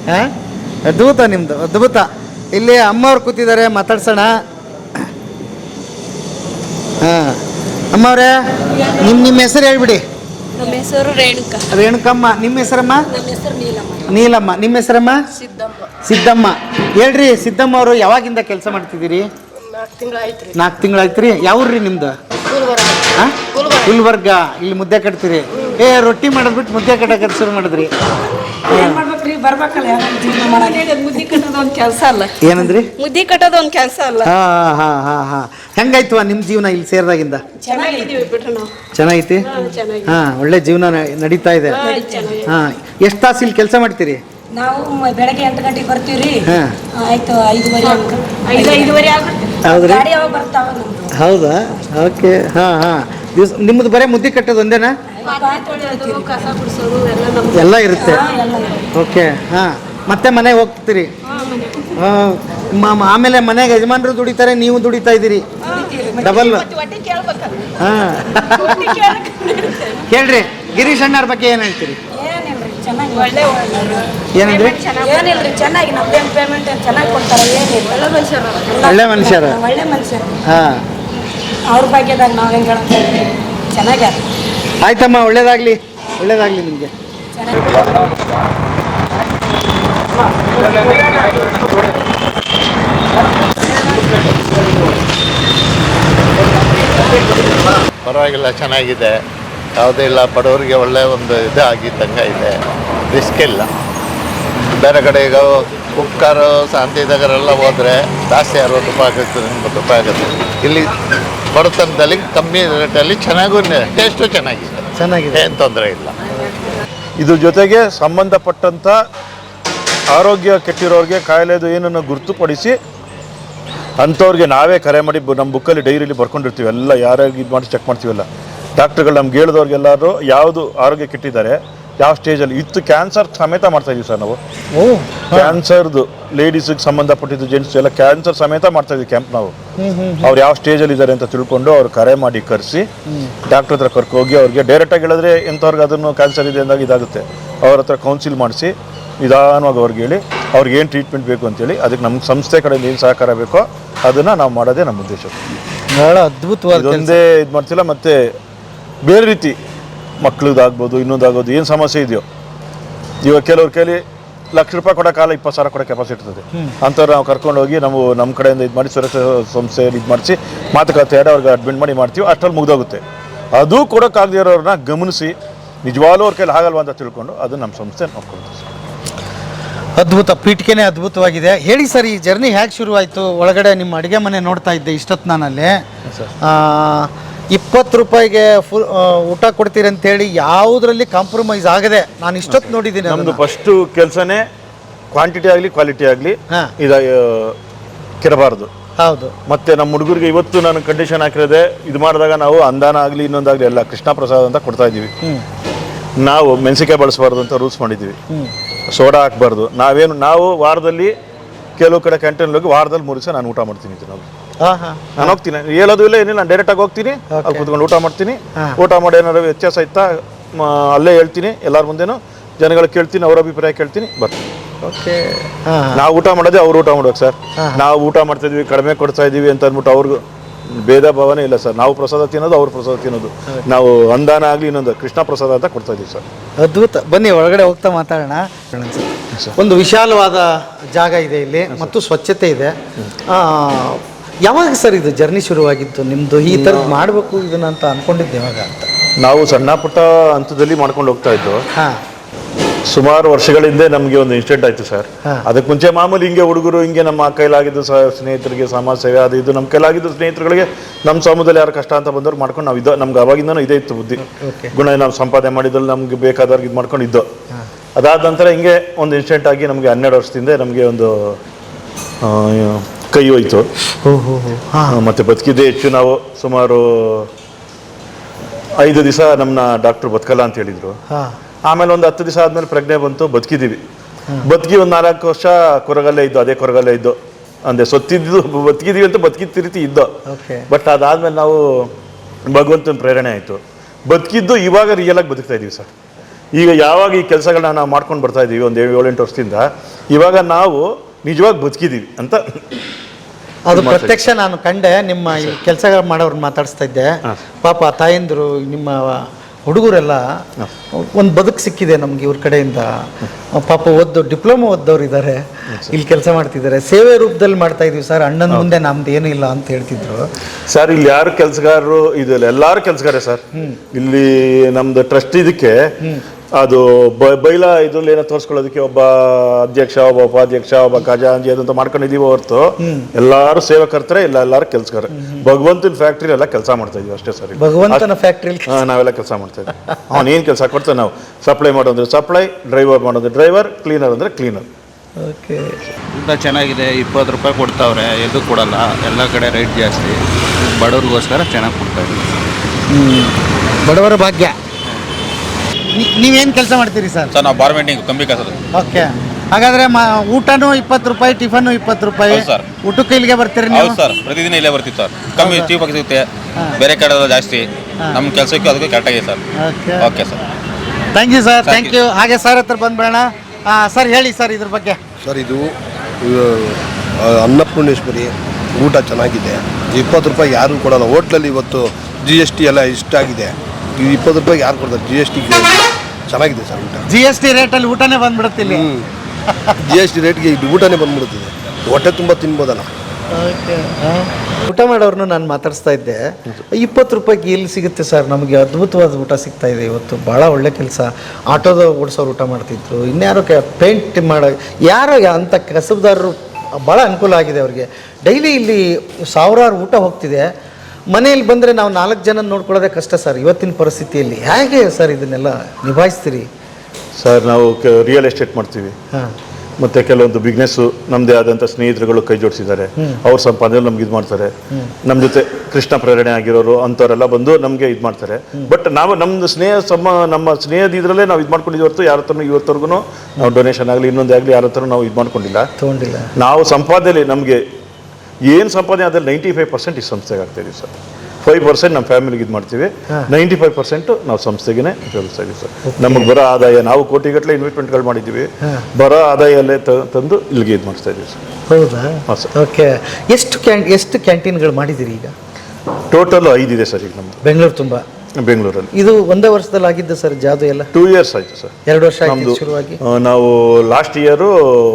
ಅದ್ಭುತ ನಿಮ್ದು ಅದ್ಭುತ. ಇಲ್ಲಿ ಅಮ್ಮವ್ರು ಕೂತಿದ್ದಾರೆ ಮಾತಾಡ್ಸೋಣ. ಹಾಂ. ಅಮ್ಮವ್ರೆ ನಿಮ್ಮ ನಿಮ್ಮ ಹೆಸರು ಹೇಳ್ಬಿಡಿ. ನಮ್ಮ ಹೆಸರು ರೇಣುಕ. ರೇಣುಕಮ್ಮ ನಿಮ್ಮ ಹೆಸರಮ್ಮ? ನಮ್ಮ ಹೆಸರು ನೀಲಮ್ಮ. ನೀಲಮ್ಮ. ನಿಮ್ಮ ಹೆಸರಮ್ಮ? ಸಿದ್ದಮ್ಮ. ಸಿದ್ದಮ್ಮ. ಹೇಳ್ರಿ ಸಿದ್ದಮ್ಮ ಅವರು ಯಾವಾಗಿಂದ ಕೆಲಸ ಮಾಡ್ತಿದ್ದೀರಿ? ನಾಲ್ಕು ತಿಂಗಳಾಯ್ತು ರೀ ನಾಲ್ಕು ತಿಂಗಳಾಯ್ತು ರೀ ಯಾವ್ರಿ ನಿಮ್ದು? ಗುಲ್ಬರ್ಗ ಇಲ್ಲಿ ಮುದ್ದೆ ಕಟ್ತೀರಿ. ಏ ರೊಟ್ಟಿ ಮಾಡೋದ್ಬಿಟ್ಟು ಮುದ್ದೆ ಕಟ್ಟಕ್ಕೆ ಶುರು ಮಾಡಿದ್ರಿ. ಏನ್ ಮಾಡ್ಬೇಕ್ರಿ? ಬರ್ಬೇಕಲ್ಲ ಜೀವನ ಮಾಡಕ್ಕೆ ಮುದ್ದೆ ಕಟ್ಟೋದು ಒಂದು ಕೆಲಸ ಅಲ್ಲ. ಏನಂದ್ರಿ? ಮುದ್ದೆ ಕಟ್ಟೋದು ಒಂದು ಕೆಲಸ ಅಲ್ಲ. ಹಾ ಹಾ ಹಾ ಹಾ. ಹೆಂಗಾಯ್ತು ನಿಮ್ಮ ಜೀವನ ಇಲ್ಲಿ ಸೇರಿದಾಗಿಂದ? ಚೆನ್ನಾಗಿದ್ದೀವಿ ಬಿಟ್ರೆ ನಾವು. ಚೆನ್ನಾಗೈತಿ? ಚೆನ್ನಾಗಿ ಹಾ ಒಳ್ಳೆ ಜೀವನ ನ- ನಡೀತಾ ಇದೆ. ಹಾ ಎಷ್ಟು ತಾಸು ಇಲ್ಲಿ ಕೆಲಸ ಮಾಡ್ತೀರಿ? ನಾವು ಮ- ಬೆಳಗ್ಗೆ ಎಂಟು ಗಂಟೆಗೆ ಬರ್ತೀವಿ ರೀ ಹಾ ಆಯ್ತು ಐದುವರೆ ಹಂಗೆ ಐದು ಐದುವರೆ ಆಗುತ್ತೆ ಹೌದ್ರಿ? ಗಾಡಿ ಯಾವಾಗ ಬರ್ತಾವ ನಮ್ದು? ಹೌದಾ? ಓಕೆ. ಹಾ ಹಾ. ದಿವ್ಸ ನಿಮ್ಮದು ಬರೀ ಮುದ್ದೆ ಕಟ್ಟೋದು ಒಂದೇನಾ? ಎಲ್ಲ ಇರುತ್ತೆ. ಓಕೆ ಹಾ. ಮತ್ತೆ ಮನೆಗೆ ಹೋಗ್ತೀರಿ? ಆಮೇಲೆ ಮನೆಗೆ ಯಜಮಾನರು ದುಡಿತಾರೆ ನೀವು ದುಡಿತಾ ಇದ್ದೀರಿ. ಡಬಲ್ ಹಾಂ. ಕೇಳ್ರಿ ಗಿರೀಶ್ ಅಣ್ಣರ ಬಗ್ಗೆ ಏನು ಹೇಳ್ತೀರಿ? ಏನಂದ್ರಿ? ಒಳ್ಳೆ ಮನುಷ್ಯರು. ಹಾ. ಅವ್ರ ಭಾಗ್ಯದಾಗ ನಾವು ಹೆಂಗೆ ಚೆನ್ನಾಗ್ಯಾರ ಆಯ್ತಮ್ಮ ಒಳ್ಳೇದಾಗ್ಲಿ. ಒಳ್ಳೇದಾಗ್ಲಿ ನಿಮಗೆ. ಪರವಾಗಿಲ್ಲ ಚೆನ್ನಾಗಿದೆ. ಯಾವುದೇ ಇಲ್ಲ ಬಡವರಿಗೆ ಒಳ್ಳೆಯ ಒಂದು ಇದು ಆಗಿದ್ದಂಗೆ ಇದೆ. ರಿಸ್ಕ್ ಇಲ್ಲ. ಬೇರೆ ಕಡೆ ಈಗ ಕುಕ್ಕರು ಶಾಂತಿನಗರೆಲ್ಲ ಹೋದರೆ ಜಾಸ್ತಿ ಅರವತ್ತು ರೂಪಾಯಿ ಆಗುತ್ತೆ ಎಂಬತ್ತು ರೂಪಾಯಿ ಆಗುತ್ತೆ. ಇಲ್ಲಿ ಬಡತನದಲ್ಲಿ ಕಮ್ಮಿ ರೇಟಲ್ಲಿ ಚೆನ್ನಾಗೂ ಟೇಸ್ಟು ಚೆನ್ನಾಗಿದೆ. ಚೆನ್ನಾಗಿದೆ. ಏನು ತೊಂದರೆ ಇಲ್ಲ. ಇದ್ರ ಜೊತೆಗೆ ಸಂಬಂಧಪಟ್ಟಂಥ ಆರೋಗ್ಯ ಕೆಟ್ಟಿರೋರಿಗೆ ಕಾಯಿಲೆದು ಏನನ್ನು ಗುರುತುಪಡಿಸಿ ಅಂಥವ್ರಿಗೆ ನಾವೇ ಕರೆ ಮಾಡಿ ಬ- ನಮ್ಮ ಬುಕ್ಕಲ್ಲಿ ಡೈರಿಲಿ ಬರ್ಕೊಂಡಿರ್ತೀವಿ. ಎಲ್ಲ ಯಾರಾಗಿ ಇದು ಮಾಡಿ ಚೆಕ್ ಮಾಡ್ತೀವಲ್ಲ. ಡಾಕ್ಟ್ರುಗಳು ನಮ್ಗೆ ಹೇಳಿದವ್ರಿಗೆಲ್ಲರೂ ಯಾವುದು ಆರೋಗ್ಯ ಕೆಟ್ಟಿದ್ದಾರೆ ಯಾವ ಸ್ಟೇಜಲ್ಲಿ? ಇತ್ತು ಕ್ಯಾನ್ಸರ್ ಸಮೇತ ಮಾಡ್ತಾ ಇದೀವಿ ಸರ್ ನಾವು. ಓ ಕ್ಯಾನ್ಸರ್ದು ಲೇಡೀಸ್ಗೆ ಸಂಬಂಧಪಟ್ಟಿದ್ದು ಜೆಂಟ್ಸ್ ಎಲ್ಲ ಕ್ಯಾನ್ಸರ್ ಸಮೇತ ಮಾಡ್ತಾ ಇದೀವಿ ಕ್ಯಾಂಪ್ ನಾವು. ಅವ್ರು ಯಾವ ಸ್ಟೇಜಲ್ಲಿ ಇದ್ದಾರೆ ಅಂತ ತಿಳ್ಕೊಂಡು ಅವ್ರು ಕರೆ ಮಾಡಿ ಕರೆಸಿ ಡಾಕ್ಟರ್ ಹತ್ರ ಕರ್ಕೋಗಿ ಅವ್ರಿಗೆ ಡೈರೆಕ್ಟಾಗಿ ಹೇಳಿದ್ರೆ ಎಂಥವ್ರಿಗೆ ಅದನ್ನು ಕ್ಯಾನ್ಸರ್ ಇದೆ ಅಂದಾಗ ಇದಾಗುತ್ತೆ. ಅವ್ರ ಹತ್ರ ಕೌನ್ಸಿಲ್ ಮಾಡಿಸಿ ನಿಧಾನವಾಗಿ ಅವ್ರಿಗೆ ಹೇಳಿ ಅವ್ರಿಗೆ ಏನು ಟ್ರೀಟ್ಮೆಂಟ್ ಬೇಕು ಅಂತೇಳಿ ಅದಕ್ಕೆ ನಮ್ಮ ಸಂಸ್ಥೆ ಕಡೆಯಿಂದ ಏನು ಸಹಕಾರ ಬೇಕೋ ಅದನ್ನು ನಾವು ಮಾಡೋದೇ ನಮ್ಮ ಉದ್ದೇಶ. ಬಹಳ ಅದ್ಭುತವಾದ ಒಂದೇ ಇದು ಮಾಡ್ತಿಲ್ಲ ಮತ್ತೆ ಬೇರೆ ರೀತಿ ಮಕ್ಳದಾಗ್ಬೋದು ಇನ್ನೊಂದಾಗೋದು ಏನು ಸಮಸ್ಯೆ ಇದೆಯೋ? ಇವಾಗ ಕೆಲವ್ರ ಕೈಲಿ ಲಕ್ಷ ರೂಪಾಯಿ ಕೊಡೋ ಕಾಲ ಇಪ್ಪತ್ತು ಸಾವಿರ ಕೊಡೋ ಕೆಪಾಸಿಟಿ ಇರ್ತದೆ. ಅಂಥವ್ರು ನಾವು ಕರ್ಕೊಂಡು ಹೋಗಿ ನಾವು ನಮ್ಮ ಕಡೆಯಿಂದ ಇದು ಮಾಡಿ ಸುರಕ್ಷಾ ಸಂಸ್ಥೆಯಲ್ಲಿ ಇದು ಮಾಡಿಸಿ ಮಾತುಕತೆ ಆಡಿ ಅವ್ರಿಗೆ ಅಡ್ಮಿಟ್ ಮಾಡಿ ಮಾಡ್ತೀವಿ ಅಷ್ಟರಲ್ಲಿ ಮುಗ್ದೋಗುತ್ತೆ. ಅದು ಕೊಡೋಕ್ಕಾಗದೇ ಇರೋರನ್ನ ಗಮನಿಸಿ ನಿಜವಾಗ್ಲೂ ಅವ್ರ ಕೈಲಿ ಆಗಲ್ವಾ ಅಂತ ತಿಳ್ಕೊಂಡು ಅದು ನಮ್ಮ ಸಂಸ್ಥೆ ನೋಡ್ಕೊಳ್ತೀವಿ ಸರ್. ಅದ್ಭುತ ಪೀಠಿಕೆನೇ ಅದ್ಭುತವಾಗಿದೆ. ಹೇಳಿ ಸರ್ ಈ ಜರ್ನಿ ಹೇಗೆ ಶುರುವಾಯಿತು? ಒಳಗಡೆ ನಿಮ್ಮ ಅಡುಗೆ ಮನೆ ನೋಡ್ತಾ ಇದ್ದೆ ಇಷ್ಟೊತ್ತು ನಾನಲ್ಲಿ ಇಪ್ಪತ್ತು ರೂಪಾಯಿಗೆ ಫುಲ್ ಊಟ ಕೊಡ್ತೀರಿ ಅಂತೇಳಿ ಯಾವುದರಲ್ಲಿ ಕಾಂಪ್ರಮೈಸ್ ಆಗದೆ? ನಾನು ಇಷ್ಟೊತ್ತು ನೋಡಿದ್ದೀನಿ ನಮ್ಮದು ಫಸ್ಟ್ ಕೆಲಸನೇ ಕ್ವಾಂಟಿಟಿ ಆಗಲಿ ಕ್ವಾಲಿಟಿ ಆಗಲಿ ಇದು ಕಿರಬಾರದು ಕೆರಬಾರ್ದು ಹೌದು. ಮತ್ತೆ ನಮ್ಮ ಹುಡುಗರಿಗೆ ಇವತ್ತು ನಾನು ಕಂಡೀಷನ್ ಹಾಕಿರೋದೆ ಇದು ಮಾಡಿದಾಗ ನಾವು ಅಂದಾನ ಆಗಲಿ ಇನ್ನೊಂದಾಗಲಿ ಎಲ್ಲ ಕೃಷ್ಣ ಪ್ರಸಾದ್ ಅಂತ ಕೊಡ್ತಾ ಇದ್ದೀವಿ. ನಾವು ಮೆಣಸಿಕಾಯಿ ಬಳಸಬಾರ್ದು ಅಂತ ರೂಲ್ಸ್ ಮಾಡಿದ್ದೀವಿ. ಸೋಡಾ ಹಾಕ್ಬಾರ್ದು. ನಾವೇನು ನಾವು ವಾರದಲ್ಲಿ ಕೆಲವು ಕಡೆ ಕ್ಯಾಂಟೀನ್ ಹೋಗಿ ವಾರದಲ್ಲಿ ಮೂರು ದಿವಸ ನಾನು ಊಟ ಮಾಡ್ತೀನಿ ನಾವು. ನಾನು ಹೋಗ್ತೀನಿ. ಹೇಳೋದು ಇಲ್ಲ ಏನಿಲ್ಲ. ನಾನು ಡೈರೆಕ್ಟಾಗಿ ಹೋಗ್ತೀನಿ. ಅಲ್ಲಿ ಕುತ್ಕೊಂಡು ಊಟ ಮಾಡ್ತೀನಿ. ಊಟ ಮಾಡಿ ಏನಾದ್ರು ವ್ಯತ್ಯಾಸ ಇತ್ತಾ ಅಲ್ಲೇ ಹೇಳ್ತೀನಿ. ಎಲ್ಲರ ಮುಂದೆನೂ ಜನಗಳು ಕೇಳ್ತೀನಿ ಅವ್ರ ಅಭಿಪ್ರಾಯ ಕೇಳ್ತೀನಿ ಬರ್ತೀನಿ. ಓಕೆ ನಾವು ಊಟ ಮಾಡೋದೇ ಅವ್ರು ಊಟ ಮಾಡ್ಬೇಕು ಸರ್. ನಾವು ಊಟ ಮಾಡ್ತಾ ಇದೀವಿ ಕಡಿಮೆ ಕೊಡ್ತಾ ಇದೀವಿ ಅಂತ ಅಂದ್ಬಿಟ್ಟು ಅವ್ರಿಗೂ ಭೇದ ಭಾವನೆ ಇಲ್ಲ ಸರ್. ನಾವು ಪ್ರಸಾದ ತಿನ್ನೋದು ಅವ್ರ ಪ್ರಸಾದ ತಿನ್ನೋದು. ನಾವು ಅಂದಾನ ಆಗಲಿ ಇನ್ನೊಂದು ಕೃಷ್ಣ ಪ್ರಸಾದ ಅಂತ ಕೊಡ್ತಾ ಇದೀವಿ ಸರ್. ಅದ್ಭುತ. ಬನ್ನಿ ಒಳಗಡೆ ಹೋಗ್ತಾ ಮಾತಾಡೋಣ. ಒಂದು ವಿಶಾಲವಾದ ಜಾಗ ಇದೆ ಇಲ್ಲಿ ಮತ್ತು ಸ್ವಚ್ಛತೆ ಇದೆ. ಯಾವಾಗ ಸರ್ ಇದು ಜರ್ನಿ ಶುರುವಾಗಿತ್ತು? ನಿಮ್ಮದು ಈ ತರ ಮಾಡಬೇಕು ಇದನ್ನ ಅಂತ ಅನ್ಕೊಂಡಿದ್ದೆ ಯಾವಾಗ ಅಂತ. ನಾವು ಸಣ್ಣ ಪುಟ್ಟ ಹಂತದಲ್ಲಿ ಮಾಡ್ಕೊಂಡು ಹೋಗ್ತಾ ಇದ್ದು? ಹಾಂ. ಸುಮಾರು ವರ್ಷಗಳಿಂದ ನಮಗೆ ಒಂದು ಇನ್ಸಿಡೆಂಟ್ ಆಯ್ತು ಸರ್. ಅದಕ್ಕೆ ಮುಂಚೆ ಮಾಮೂಲಿ ಹಿಂಗೆ ಹುಡುಗರು ಹಿಂಗೆ ನಮ್ಮ ಕೈಲಾಗಿದ್ದು ಸ- ಸ್ನೇಹಿತರಿಗೆ ಸಮಾಜ ಸೇವೆ ಅದು ಇದು ನಮ್ಮ ಕೈಲಾಗಿದ್ದು ಸ್ನೇಹಿತರುಗಳಿಗೆ ನಮ್ಮ ಸಮುದಾಯದಲ್ಲಿ ಯಾರು ಕಷ್ಟ ಅಂತ ಬಂದವ್ರು ಮಾಡ್ಕೊಂಡು ನಾವು ಇದ್ದೋ ನಮ್ಗೆ ಅವಾಗಿಂದನೂ ಇದೇ ಇತ್ತು ಬುದ್ಧಿ. ಗುಣ ನಾವು ಸಂಪಾದನೆ ಮಾಡಿದಲ್ಲಿ ನಮ್ಗೆ ಬೇಕಾದವ್ರಿಗೆ ಇದು ಮಾಡ್ಕೊಂಡು ಇದ್ದೋ. ಅದಾದ ನಂತರ ಹಿಂಗೆ ಒಂದು ಇನ್ಸಿಡೆಂಟ್ ಆಗಿ ನಮಗೆ ಹನ್ನೆರಡು ವರ್ಷದಿಂದ ನಮಗೆ ಒಂದು ಕೈ ಹೋಯ್ತು. ಮತ್ತೆ ಬದುಕಿದ್ದೆ ಹೆಚ್ಚು. ನಾವು ಸುಮಾರು ಐದು ದಿವಸ ನಮ್ಮನ್ನ ಡಾಕ್ಟ್ರು ಬದುಕಲ್ಲ ಅಂತ ಹೇಳಿದ್ರು. ಆಮೇಲೆ ಒಂದು ಹತ್ತು ದಿವಸ ಆದ್ಮೇಲೆ ಪ್ರಜ್ಞೆ ಬಂತು ಬದುಕಿದ್ದೀವಿ. ಬದುಕಿ ಒಂದು ನಾಲ್ಕು ವರ್ಷ ಕೊರಗಲ್ಲೇ ಇದ್ದು ಅದೇ ಕೊರಗಲ್ಲೇ ಇದ್ದು. ಅಂದ್ರೆ ಸೊತ್ತಿದ್ದು ಬದುಕಿದೀವಿ ಅಂತ ಬದುಕಿದ್ದ ರೀತಿ ಇದ್ದೋ. ಬಟ್ ಅದಾದ್ಮೇಲೆ ನಾವು ಭಗವಂತನ ಪ್ರೇರಣೆ ಆಯಿತು. ಬದುಕಿದ್ದು ಇವಾಗ ರಿಯಲ್ ಆಗಿ ಬದುಕ್ತಾ ಇದೀವಿ ಸರ್. ಈಗ ಯಾವಾಗ ಈ ಕೆಲಸಗಳನ್ನ ನಾವು ಮಾಡ್ಕೊಂಡು ಬರ್ತಾ ಇದೀವಿ ಒಂದು ಏಳು ಏಳೆಂಟು ವರ್ಷದಿಂದ ಇವಾಗ ನಾವು ನಿಜವಾಗಿ ಬದುಕಿದೀವಿ ಅಂತ ಅದು ಪ್ರತ್ಯಕ್ಷ ನಾನು ಕಂಡೆ ನಿಮ್ಮ ಈ ಕೆಲಸ ಮಾಡೋರ್ನ ಮಾತಾಡಿಸ್ತಾ ಇದ್ದೆ. ಪಾಪ ತಾಯಂದಿರು ನಿಮ್ಮ ಹುಡುಗರೆಲ್ಲ ಒಂದು ಬದುಕು ಸಿಕ್ಕಿದೆ ನಮ್ಗೆ ಇವ್ರ ಕಡೆಯಿಂದ. ಪಾಪ ಓದ್ದು ಡಿಪ್ಲೊಮಾ ಓದ್ದವ್ರು ಇದ್ದಾರೆ ಇಲ್ಲಿ ಕೆಲಸ ಮಾಡ್ತಿದ್ದಾರೆ ಸೇವೆ ರೂಪದಲ್ಲಿ ಮಾಡ್ತಾ ಇದೀವಿ ಸರ್. ಅಣ್ಣನ ಮುಂದೆ ನಮ್ದು ಏನು ಇಲ್ಲ ಅಂತ ಹೇಳ್ತಿದ್ರು. ಸರ್ ಇಲ್ಲಿ ಯಾರು ಕೆಲಸಗಾರರು ಇದೆಲ್ಲ ಎಲ್ಲಾರು ಕೆಲಸಗಾರ ಸರ್. ಇಲ್ಲಿ ನಮ್ದು ಟ್ರಸ್ಟ್ ಇದಕ್ಕೆ ಅದು ಬ- ಬೈಲ ಇದ್ರಲ್ಲಿ ಏನೋ ತೋರಿಸ್ಕೊಳ್ಳೋದಕ್ಕೆ ಒಬ್ಬ ಅಧ್ಯಕ್ಷ ಒಬ್ಬ ಉಪಾಧ್ಯಕ್ಷ ಒಬ್ಬ ಖಜಾಂಜಿ ಅದಂತ ಮಾಡ್ಕೊಂಡಿದೀವಿ ಹೊರತು ಎಲ್ಲಾರು ಸೇವಕರ್ತರೆ ಇಲ್ಲ ಎಲ್ಲಾರು ಕೆಲಸಗಾರ ಭಗವಂತನ ಫ್ಯಾಕ್ಟ್ರಿ ಎಲ್ಲ ಕೆಲಸ ಮಾಡ್ತಾ ಇದೀವಿ ಅಷ್ಟೇ ಸರಿ. ಭಗವಂತನ ಫ್ಯಾಕ್ಟ್ರಿ ಹಾ, ನಾವೆಲ್ಲ ಕೆಲಸ ಮಾಡ್ತಾ ಇದ್ದೀವಿ ಅವ್ನು ಏನು ಕೆಲಸ ಕೊಡ್ತೇವೆ ನಾವು. ಸಪ್ಲೈ ಮಾಡೋದ್ರೆ ಸಪ್ಲೈ ಡ್ರೈವರ್ ಮಾಡೋದು ಡ್ರೈವರ್ ಕ್ಲೀನರ್ ಅಂದ್ರೆ ಕ್ಲೀನರ್ ಓಕೆ. ಊಟ ಚೆನ್ನಾಗಿದೆ ಇಪ್ಪತ್ತು ರೂಪಾಯಿ ಕೊಡ್ತಾವ್ರೆ ಎದು ಕೊಡಲ್ಲ. ಎಲ್ಲ ಕಡೆ ರೇಟ್ ಜಾಸ್ತಿ. ಬಡವ್ರಿಗೋಸ್ಕರ ಚೆನ್ನಾಗಿ ಕೊಡ್ತಾ ಇದ್ದೀವಿ ಬಡವರ ಭಾಗ್ಯ. ನೀವೇನ್ ಕೆಲಸ ಮಾಡ್ತೀರಿ ಸರ್? ಸರ್ ನಾವು ಬಾರ್ಮೆಂಟಿಂಗ್ ಕಂಬಿ ಕಸದು. ಓಕೆ. ಹಾಗಾದ್ರೆ ಮ ಊಟನೂ ಇಪ್ಪತ್ತು ರೂಪಾಯಿ ಟಿಫನ್ನು ಇಪ್ಪತ್ತು ರೂಪಾಯಿ. ಹೌದು ಸರ್. ಊಟಕ್ಕೆ ಇಲ್ಲಿಗೆ ಬರ್ತೀರಿ ನೀವು? ಹೌದು ಸರ್. ಪ್ರತಿದಿನ ಇಲ್ಲೇ ಬರ್ತೀವಿ ಸರ್. ಕಮ್ಮಿ ಚೀಪ್ ಆಗಿ ಸಿಗುತ್ತೆ. ಬೇರೆ ಕಡೆ ಎಲ್ಲ ಜಾಸ್ತಿ. ನಮ್ಮ ಕೆಲಸಕ್ಕೂ ಅದಕ್ಕೂ ಕರೆಕ್ಟಾಗಿದೆ sir. Okay. Okay sir. Thank you sir. Thank thank you. ಹಾಗೆ ಸರ್ ಹತ್ರ ಬಂದ್ಬೇಡ ಸರ್ ಹೇಳಿ ಸರ್ ಇದ್ರ ಬಗ್ಗೆ. ಸರ್ ಇದು ಇದು, ಆ, ಅನ್ನಪೂರ್ಣೇಶ್ವರಿ ಊಟ ಚೆನ್ನಾಗಿದೆ. ಇಪ್ಪತ್ತು ರೂಪಾಯಿ ಯಾರು ಕೊಡಲ್ಲ. ಹೋಟ್ಲಲ್ಲಿ ಇವತ್ತು ಜಿ ಎಸ್ ಟಿ ಎಲ್ಲ ಇಷ್ಟಾಗಿದೆ. ಈ ಇಪ್ಪತ್ತು ರೂಪಾಯಿ ಯಾರು ಕೊಡ್ತಾರೆ? ಜಿ ಎಸ್ ಟಿ ಚೆನ್ನಾಗಿದೆ ಸರ್ ಊಟ. ಜಿ ಎಸ್ ಟಿ ರೇಟಲ್ಲಿ ಊಟನೇ ಬಂದ್ಬಿಡುತ್ತೆ ಇಲ್ಲಿ. ಜಿ ಎಸ್ ಟಿ ರೇಟ್ಗೆ ಇದು ಊಟನೇ ಬಂದ್ಬಿಡುತ್ತಿದೆ ಹೊಟ್ಟೆ ತುಂಬ ತಿನ್ಬೋದಲ್ಲ. ಊಟ ಮಾಡೋರ್ನು ನಾನು ಮಾತಾಡಿಸ್ತಾ ಇದ್ದೆ. ಇಪ್ಪತ್ತು ರೂಪಾಯಿಗೆ ಎಲ್ಲಿ ಸಿಗುತ್ತೆ ಸರ್? ನಮಗೆ ಅದ್ಭುತವಾದ ಊಟ ಸಿಗ್ತಾ ಇದೆ ಇವತ್ತು. ಭಾಳ ಒಳ್ಳೆ ಕೆಲಸ. ಆಟೋದ ಓಡಿಸೋರು ಊಟ ಮಾಡ್ತಿದ್ರು. ಇನ್ಯಾರೋ ಕೆ ಪೇಂಟ್ ಮಾಡೋ ಯಾರೋ ಅಂಥ ಬಹಳ ಭಾಳ ಅನುಕೂಲ ಆಗಿದೆ ಅವ್ರಿಗೆ. ಡೈಲಿ ಇಲ್ಲಿ ಸಾವಿರಾರು ಊಟ ಹೋಗ್ತಿದೆ. ಮನೆಯಲ್ಲಿ ಬಂದರೆ ನಾವು ನಾಲ್ಕು ಜನ ನೋಡ್ಕೊಳ್ಳೋದೇ ಕಷ್ಟ ಸರ್ ಇವತ್ತಿನ ಪರಿಸ್ಥಿತಿಯಲ್ಲಿ. ಹೇಗೆ ಸರ್ ಇದನ್ನೆಲ್ಲ ನಿಭಾಯಿಸ್ತೀರಿ? ಸರ್ ನಾವು ರಿಯಲ್ ಎಸ್ಟೇಟ್ ಮಾಡ್ತೀವಿ. ಮತ್ತೆ ಕೆಲವೊಂದು ಬಿಸ್ನೆಸ್ಸು ನಮ್ದೇ ಆದಂತ ಸ್ನೇಹಿತರುಗಳು ಕೈ ಜೋಡಿಸಿದ್ದಾರೆ. ಅವ್ರ ಸಂಪಾದನೆ ನಮ್ಗೆ ಇದು ಮಾಡ್ತಾರೆ. ನಮ್ಮ ಜೊತೆ ಕೃಷ್ಣ ಪ್ರೇರಣೆ ಆಗಿರೋರು ಅಂಥವರೆಲ್ಲ ಬಂದು ನಮಗೆ ಇದು ಮಾಡ್ತಾರೆ. ಬಟ್ ನಾವು ನಮ್ದು ಸ್ನೇಹ ಸಮ ನಮ್ಮ ಸ್ನೇಹದ ಇದ್ರಲ್ಲೇ ನಾವು ಇದು ಮಾಡ್ಕೊಂಡಿದ್ವಿ ಹೊರತು ಯಾರ ಹತ್ರನೂ ಇವತ್ತವರೆಗೂ ನಾವು ಡೊನೇಷನ್ ಆಗಲಿ ಇನ್ನೊಂದೇ ಆಗಲಿ ಯಾರ ಹತ್ರ ನಾವು ಇದು ಮಾಡ್ಕೊಂಡಿಲ್ಲ. ತೊಗೊಂಡಿಲ್ಲ. ನಾವು ಸಂಪಾದನೆ ನಮಗೆ ಏನು ಸಂಪಾದನೆ ಆದರೆ ನೈಂಟಿ ಫೈವ್ ಪರ್ಸೆಂಟ್ ಈ ಸಂಸ್ಥೆಗೆ ಆಗ್ತಾ ಇದೀವಿ ಸರ್. ಫೈವ್ ಪರ್ಸೆಂಟ್ ನಮ್ಮ ಫ್ಯಾಮಿಲಿಗೆ ಇದು ಮಾಡ್ತೀವಿ. ನೈಂಟಿ ಫೈವ್ ಪರ್ಸೆಂಟು ನಾವು ಸಂಸ್ಥೆಗೆ ಉಪಯೋಗಿಸ್ತಾ ಇದೀವಿ ಸರ್. ನಮಗೆ ಬರೋ ಆದಾಯ ನಾವು ಕೋಟಿಗಟ್ಟಲೆ ಇನ್ವೆಸ್ಟ್ಮೆಂಟ್ಗಳು ಮಾಡಿದ್ದೀವಿ. ಬರೋ ಆದಾಯಲ್ಲೇ ತಂದು ಇಲ್ಲಿಗೆ ಇದು ಮಾಡಿಸ್ತಾ ಇದೀವಿ ಸರ್. ಹೌದಾ? ಹಾಂ ಸರ್. ಓಕೆ ಎಷ್ಟು ಕ್ಯಾನ್ ಎಷ್ಟು ಕ್ಯಾಂಟೀನ್ಗಳು ಮಾಡಿದ್ದೀರಿ ಈಗ? ಟೋಟಲ್ ಐದಿದೆ ಸರ್ ಈಗ ನಮ್ಮದು ಬೆಂಗಳೂರು ತುಂಬ. ಬೆಂಗಳೂರಲ್ಲಿ. ಇದು ಒಂದೇ ವರ್ಷದಲ್ಲಿ ಆಗಿದ್ದು ಸರ್ ಜಾದು ಎಲ್ಲ? ಟೂ ಇಯರ್ಸ್ ಆಯಿತು ಸರ್. ಎರಡು ವರ್ಷ ಆಯ್ತು ನಮ್ಮದು ಶುರುವಾಗಿ? ನಾವು ಲಾಸ್ಟ್ ಇಯರು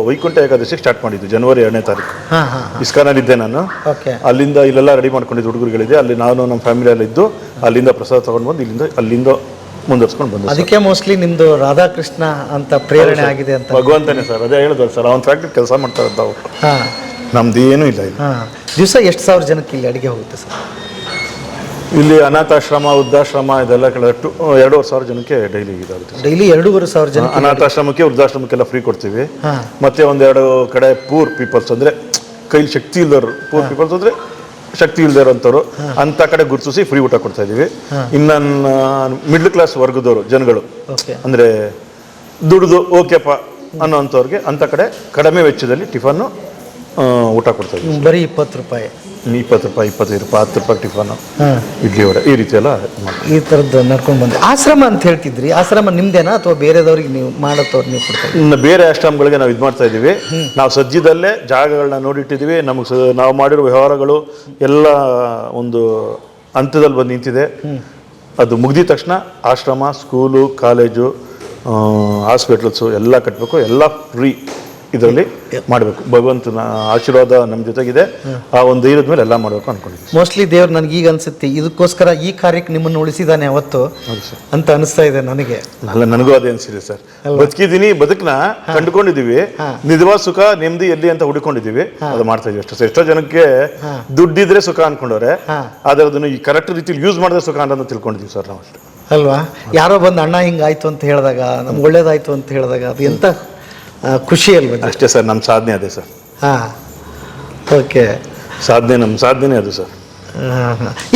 ವೈಕುಂಠ ಏಕಾದಶಿಗೆ ಸ್ಟಾರ್ಟ್ ಮಾಡಿದ್ದು ಜನವರಿ ಎರಡನೇ ತಾರೀಕು. ಹಾಂ ಹಾಂ ಇಸ್ಕಾನಲ್ಲಿದ್ದೆ ನಾನು. ಓಕೆ ಅಲ್ಲಿಂದ ಇಲ್ಲೆಲ್ಲ ರೆಡಿ ಮಾಡ್ಕೊಂಡಿದ್ದು ಹುಡುಗರುಗಳಿದೆ. ಅಲ್ಲಿ ನಾನು ನಮ್ಮ ಫ್ಯಾಮಿಲಿಯಲ್ಲಿ ಇದ್ದು ಅಲ್ಲಿಂದ ಪ್ರಸಾದ ತಗೊಂಡು ಬಂದು ಇಲ್ಲಿಂದ ಅಲ್ಲಿಂದ ಮುಂದುವರ್ಸ್ಕೊಂಡು ಬಂದು ಅದಕ್ಕೆ ಮೋಸ್ಟ್ಲಿ ನಿಮ್ದು ರಾಧಾಕೃಷ್ಣ ಅಂತ ಪ್ರೇರಣೆ ಆಗಿದೆ ಅಂತ. ಭಗವಂತನೇ ಸರ್ ಅದೇ ಹೇಳಿದ್ರು ಸರ್. ಅವನ ಫ್ಯಾಕ್ಟ್ರಿ ಕೆಲಸ ಮಾಡ್ತಾ ಇದ್ದ ಅವ್ರು ಹಾಂ. ನಮ್ದು ಏನೂ ಇಲ್ಲ ಇಲ್ಲಿ. ಹಾಂ. ದಿವಸ ಎಷ್ಟು ಸಾವಿರ ಜನಕ್ಕೆ ಇಲ್ಲಿ ಅಡುಗೆ ಹೋಗುತ್ತೆ ಸರ್? ಇಲ್ಲಿ ಅನಾಥಾಶ್ರಮ ವೃದ್ಧಾಶ್ರಮ ಇದೆಲ್ಲ ಕಡೆ ಟು ಎರಡೂವರೆ ಸಾವಿರ ಜನಕ್ಕೆ ಡೈಲಿ ಇದಾಗುತ್ತೆ ಡೈಲಿ ಎರಡೂವರೆ ಸಾವಿರ ಜನ ಅನಾಥಾಶ್ರಮಕ್ಕೆ ವೃದ್ಧಾಶ್ರಮಕ್ಕೆಲ್ಲ ಫ್ರೀ ಕೊಡ್ತೀವಿ. ಮತ್ತೆ ಒಂದೆರಡು ಕಡೆ ಪೂರ್ ಪೀಪಲ್ಸ್ ಅಂದ್ರೆ ಕೈಲಿ ಶಕ್ತಿ ಇಲ್ದವರು ಪೂರ್ ಪೀಪಲ್ಸ್ ಅಂದ್ರೆ ಶಕ್ತಿ ಇಲ್ದೇ ಇರೋಂಥವ್ರು ಅಂತ ಕಡೆ ಗುರುತಿಸಿ ಫ್ರೀ ಊಟ ಕೊಡ್ತಾ ಇದ್ದೀವಿ. ಇನ್ನು ಮಿಡ್ಲ್ ಕ್ಲಾಸ್ ವರ್ಗದವರು ಜನಗಳು. ಅಂದರೆ ಅಂದ್ರೆ ದುಡ್ದು ಓಕೆಪ್ಪ ಅನ್ನೋಂಥವ್ರಿಗೆ ಅಂಥ ಕಡೆ ಕಡಿಮೆ ವೆಚ್ಚದಲ್ಲಿ ಟಿಫನ್ನು ಊಟ ಕೊಡ್ತಾ ಇದ್ದೀವಿ ಬರೀ ಇಪ್ಪತ್ತು ರೂಪಾಯಿ. ಇಪ್ಪತ್ತು ರೂಪಾಯಿ ಇಪ್ಪತ್ತೈದು ರೂಪಾಯಿ ಹತ್ತು ರೂಪಾಯಿ ಟಿಫನ್ ಇಡ್ಲಿ ವಡೆ ಈ ರೀತಿ ಎಲ್ಲ ಈ ಥರದ್ದು ನಡ್ಕೊಂಡು ಬಂದೆ ಆಶ್ರಮ ಅಂತ ಹೇಳ್ತಿದ್ರಿ ಆಶ್ರಮ ನಿಮ್ದೇನಾ ಅಥವಾ ಬೇರೆದವ್ರಿಗೆ ನೀವು ಮಾಡೋತ್ತವ್ರು ನೀವು ಕೊಡ್ತೀವಿ ಇನ್ನು ಬೇರೆ ಆಶ್ರಮಗಳಿಗೆ ನಾವು ಇದು ಮಾಡ್ತಾ ಇದ್ದೀವಿ. ನಾವು ಸದ್ಯದಲ್ಲೇ ಜಾಗಗಳನ್ನ ನೋಡಿಟ್ಟಿದ್ದೀವಿ. ನಮಗೆ ನಾವು ಮಾಡಿರೋ ವ್ಯವಹಾರಗಳು ಎಲ್ಲ ಒಂದು ಹಂತದಲ್ಲಿ ಬಂದು ನಿಂತಿದೆ. ಅದು ಮುಗಿದ ತಕ್ಷಣ ಆಶ್ರಮ ಸ್ಕೂಲು ಕಾಲೇಜು ಹಾಸ್ಪಿಟಲ್ಸು ಎಲ್ಲ ಕಟ್ಟಬೇಕು ಎಲ್ಲ ಫ್ರೀ. ಇದರಲ್ಲಿ ಮಾಡಬೇಕು. ಭಗವಂತನ ಆಶೀರ್ವಾದ ನಮ್ಮ ಜೊತೆಗಿದೆ. ಆ ಒಂದು ಧೈರ್ಯದ ಮೇಲೆ ಎಲ್ಲ ಮಾಡಬೇಕು ಅನ್ಕೊಂಡಿದ್ದೀನಿ. ಮೋಸ್ಟ್ಲಿ ದೇವ್ರು ನನಗೆ ಈಗ ಅನ್ಸುತ್ತೆ ಇದಕ್ಕೋಸ್ಕರ ಈ ಕಾರ್ಯಕ್ಕೆ ನಿಮ್ಮನ್ನು ಉಳಿಸಿದಾನೆ ಅವತ್ತು ಅಂತ ಅನಿಸ್ತಾ ಇದೆ ನನಗೆ. ಅಲ್ಲ ನನಗೂ ಅದೇ ಅನ್ಸಿದೆ ಸರ್. ಬದುಕಿದ್ದೀನಿ ಬದುಕನ್ನ ಕಂಡುಕೊಂಡಿದ್ದೀವಿ. ನಿಜವಾದ ಸುಖ ನೆಮ್ಮದಿ ಎಲ್ಲಿ ಅಂತ ಹುಡುಕೊಂಡಿದೀವಿ ಅದು ಮಾಡ್ತಾ ಇದೀವಿ ಅಷ್ಟೇ ಎಷ್ಟೋ ಜನಕ್ಕೆ ದುಡ್ಡಿದ್ರೆ ಸುಖ ಅನ್ಕೊಂಡವ್ರೆ. ಆದ್ರೆ ಅದನ್ನು ಈ ಕರೆಕ್ಟ್ ರೀತಿಲಿ ಯೂಸ್ ಮಾಡಿದ್ರೆ ಸುಖ ಅಂತ ತಿಳ್ಕೊಂಡಿದ್ದೀವಿ ಸರ್ ನಾವು ಅಷ್ಟೇ ಅಲ್ವಾ? ಯಾರೋ ಬಂದು ಅಣ್ಣ ಹಿಂಗಾಯ್ತು ಅಂತ ಹೇಳಿದಾಗ ನಮ್ಗೆ ಒಳ್ಳೇದಾಯ್ತು ಅಂತ ಹೇಳಿದಾಗ ಅದು ಎಂತ ಖುಷಿ ಅಲ್ವಾ ಅಷ್ಟೇ ಸರ್ ನಮ್ಮ ಸಾಧನೆ ಅದೇ ಸರ್. ಹಾಂ ಓಕೆ ಸಾಧನೆ ನಮ್ಮ ಸಾಧನೆ ಅದು ಸರ್.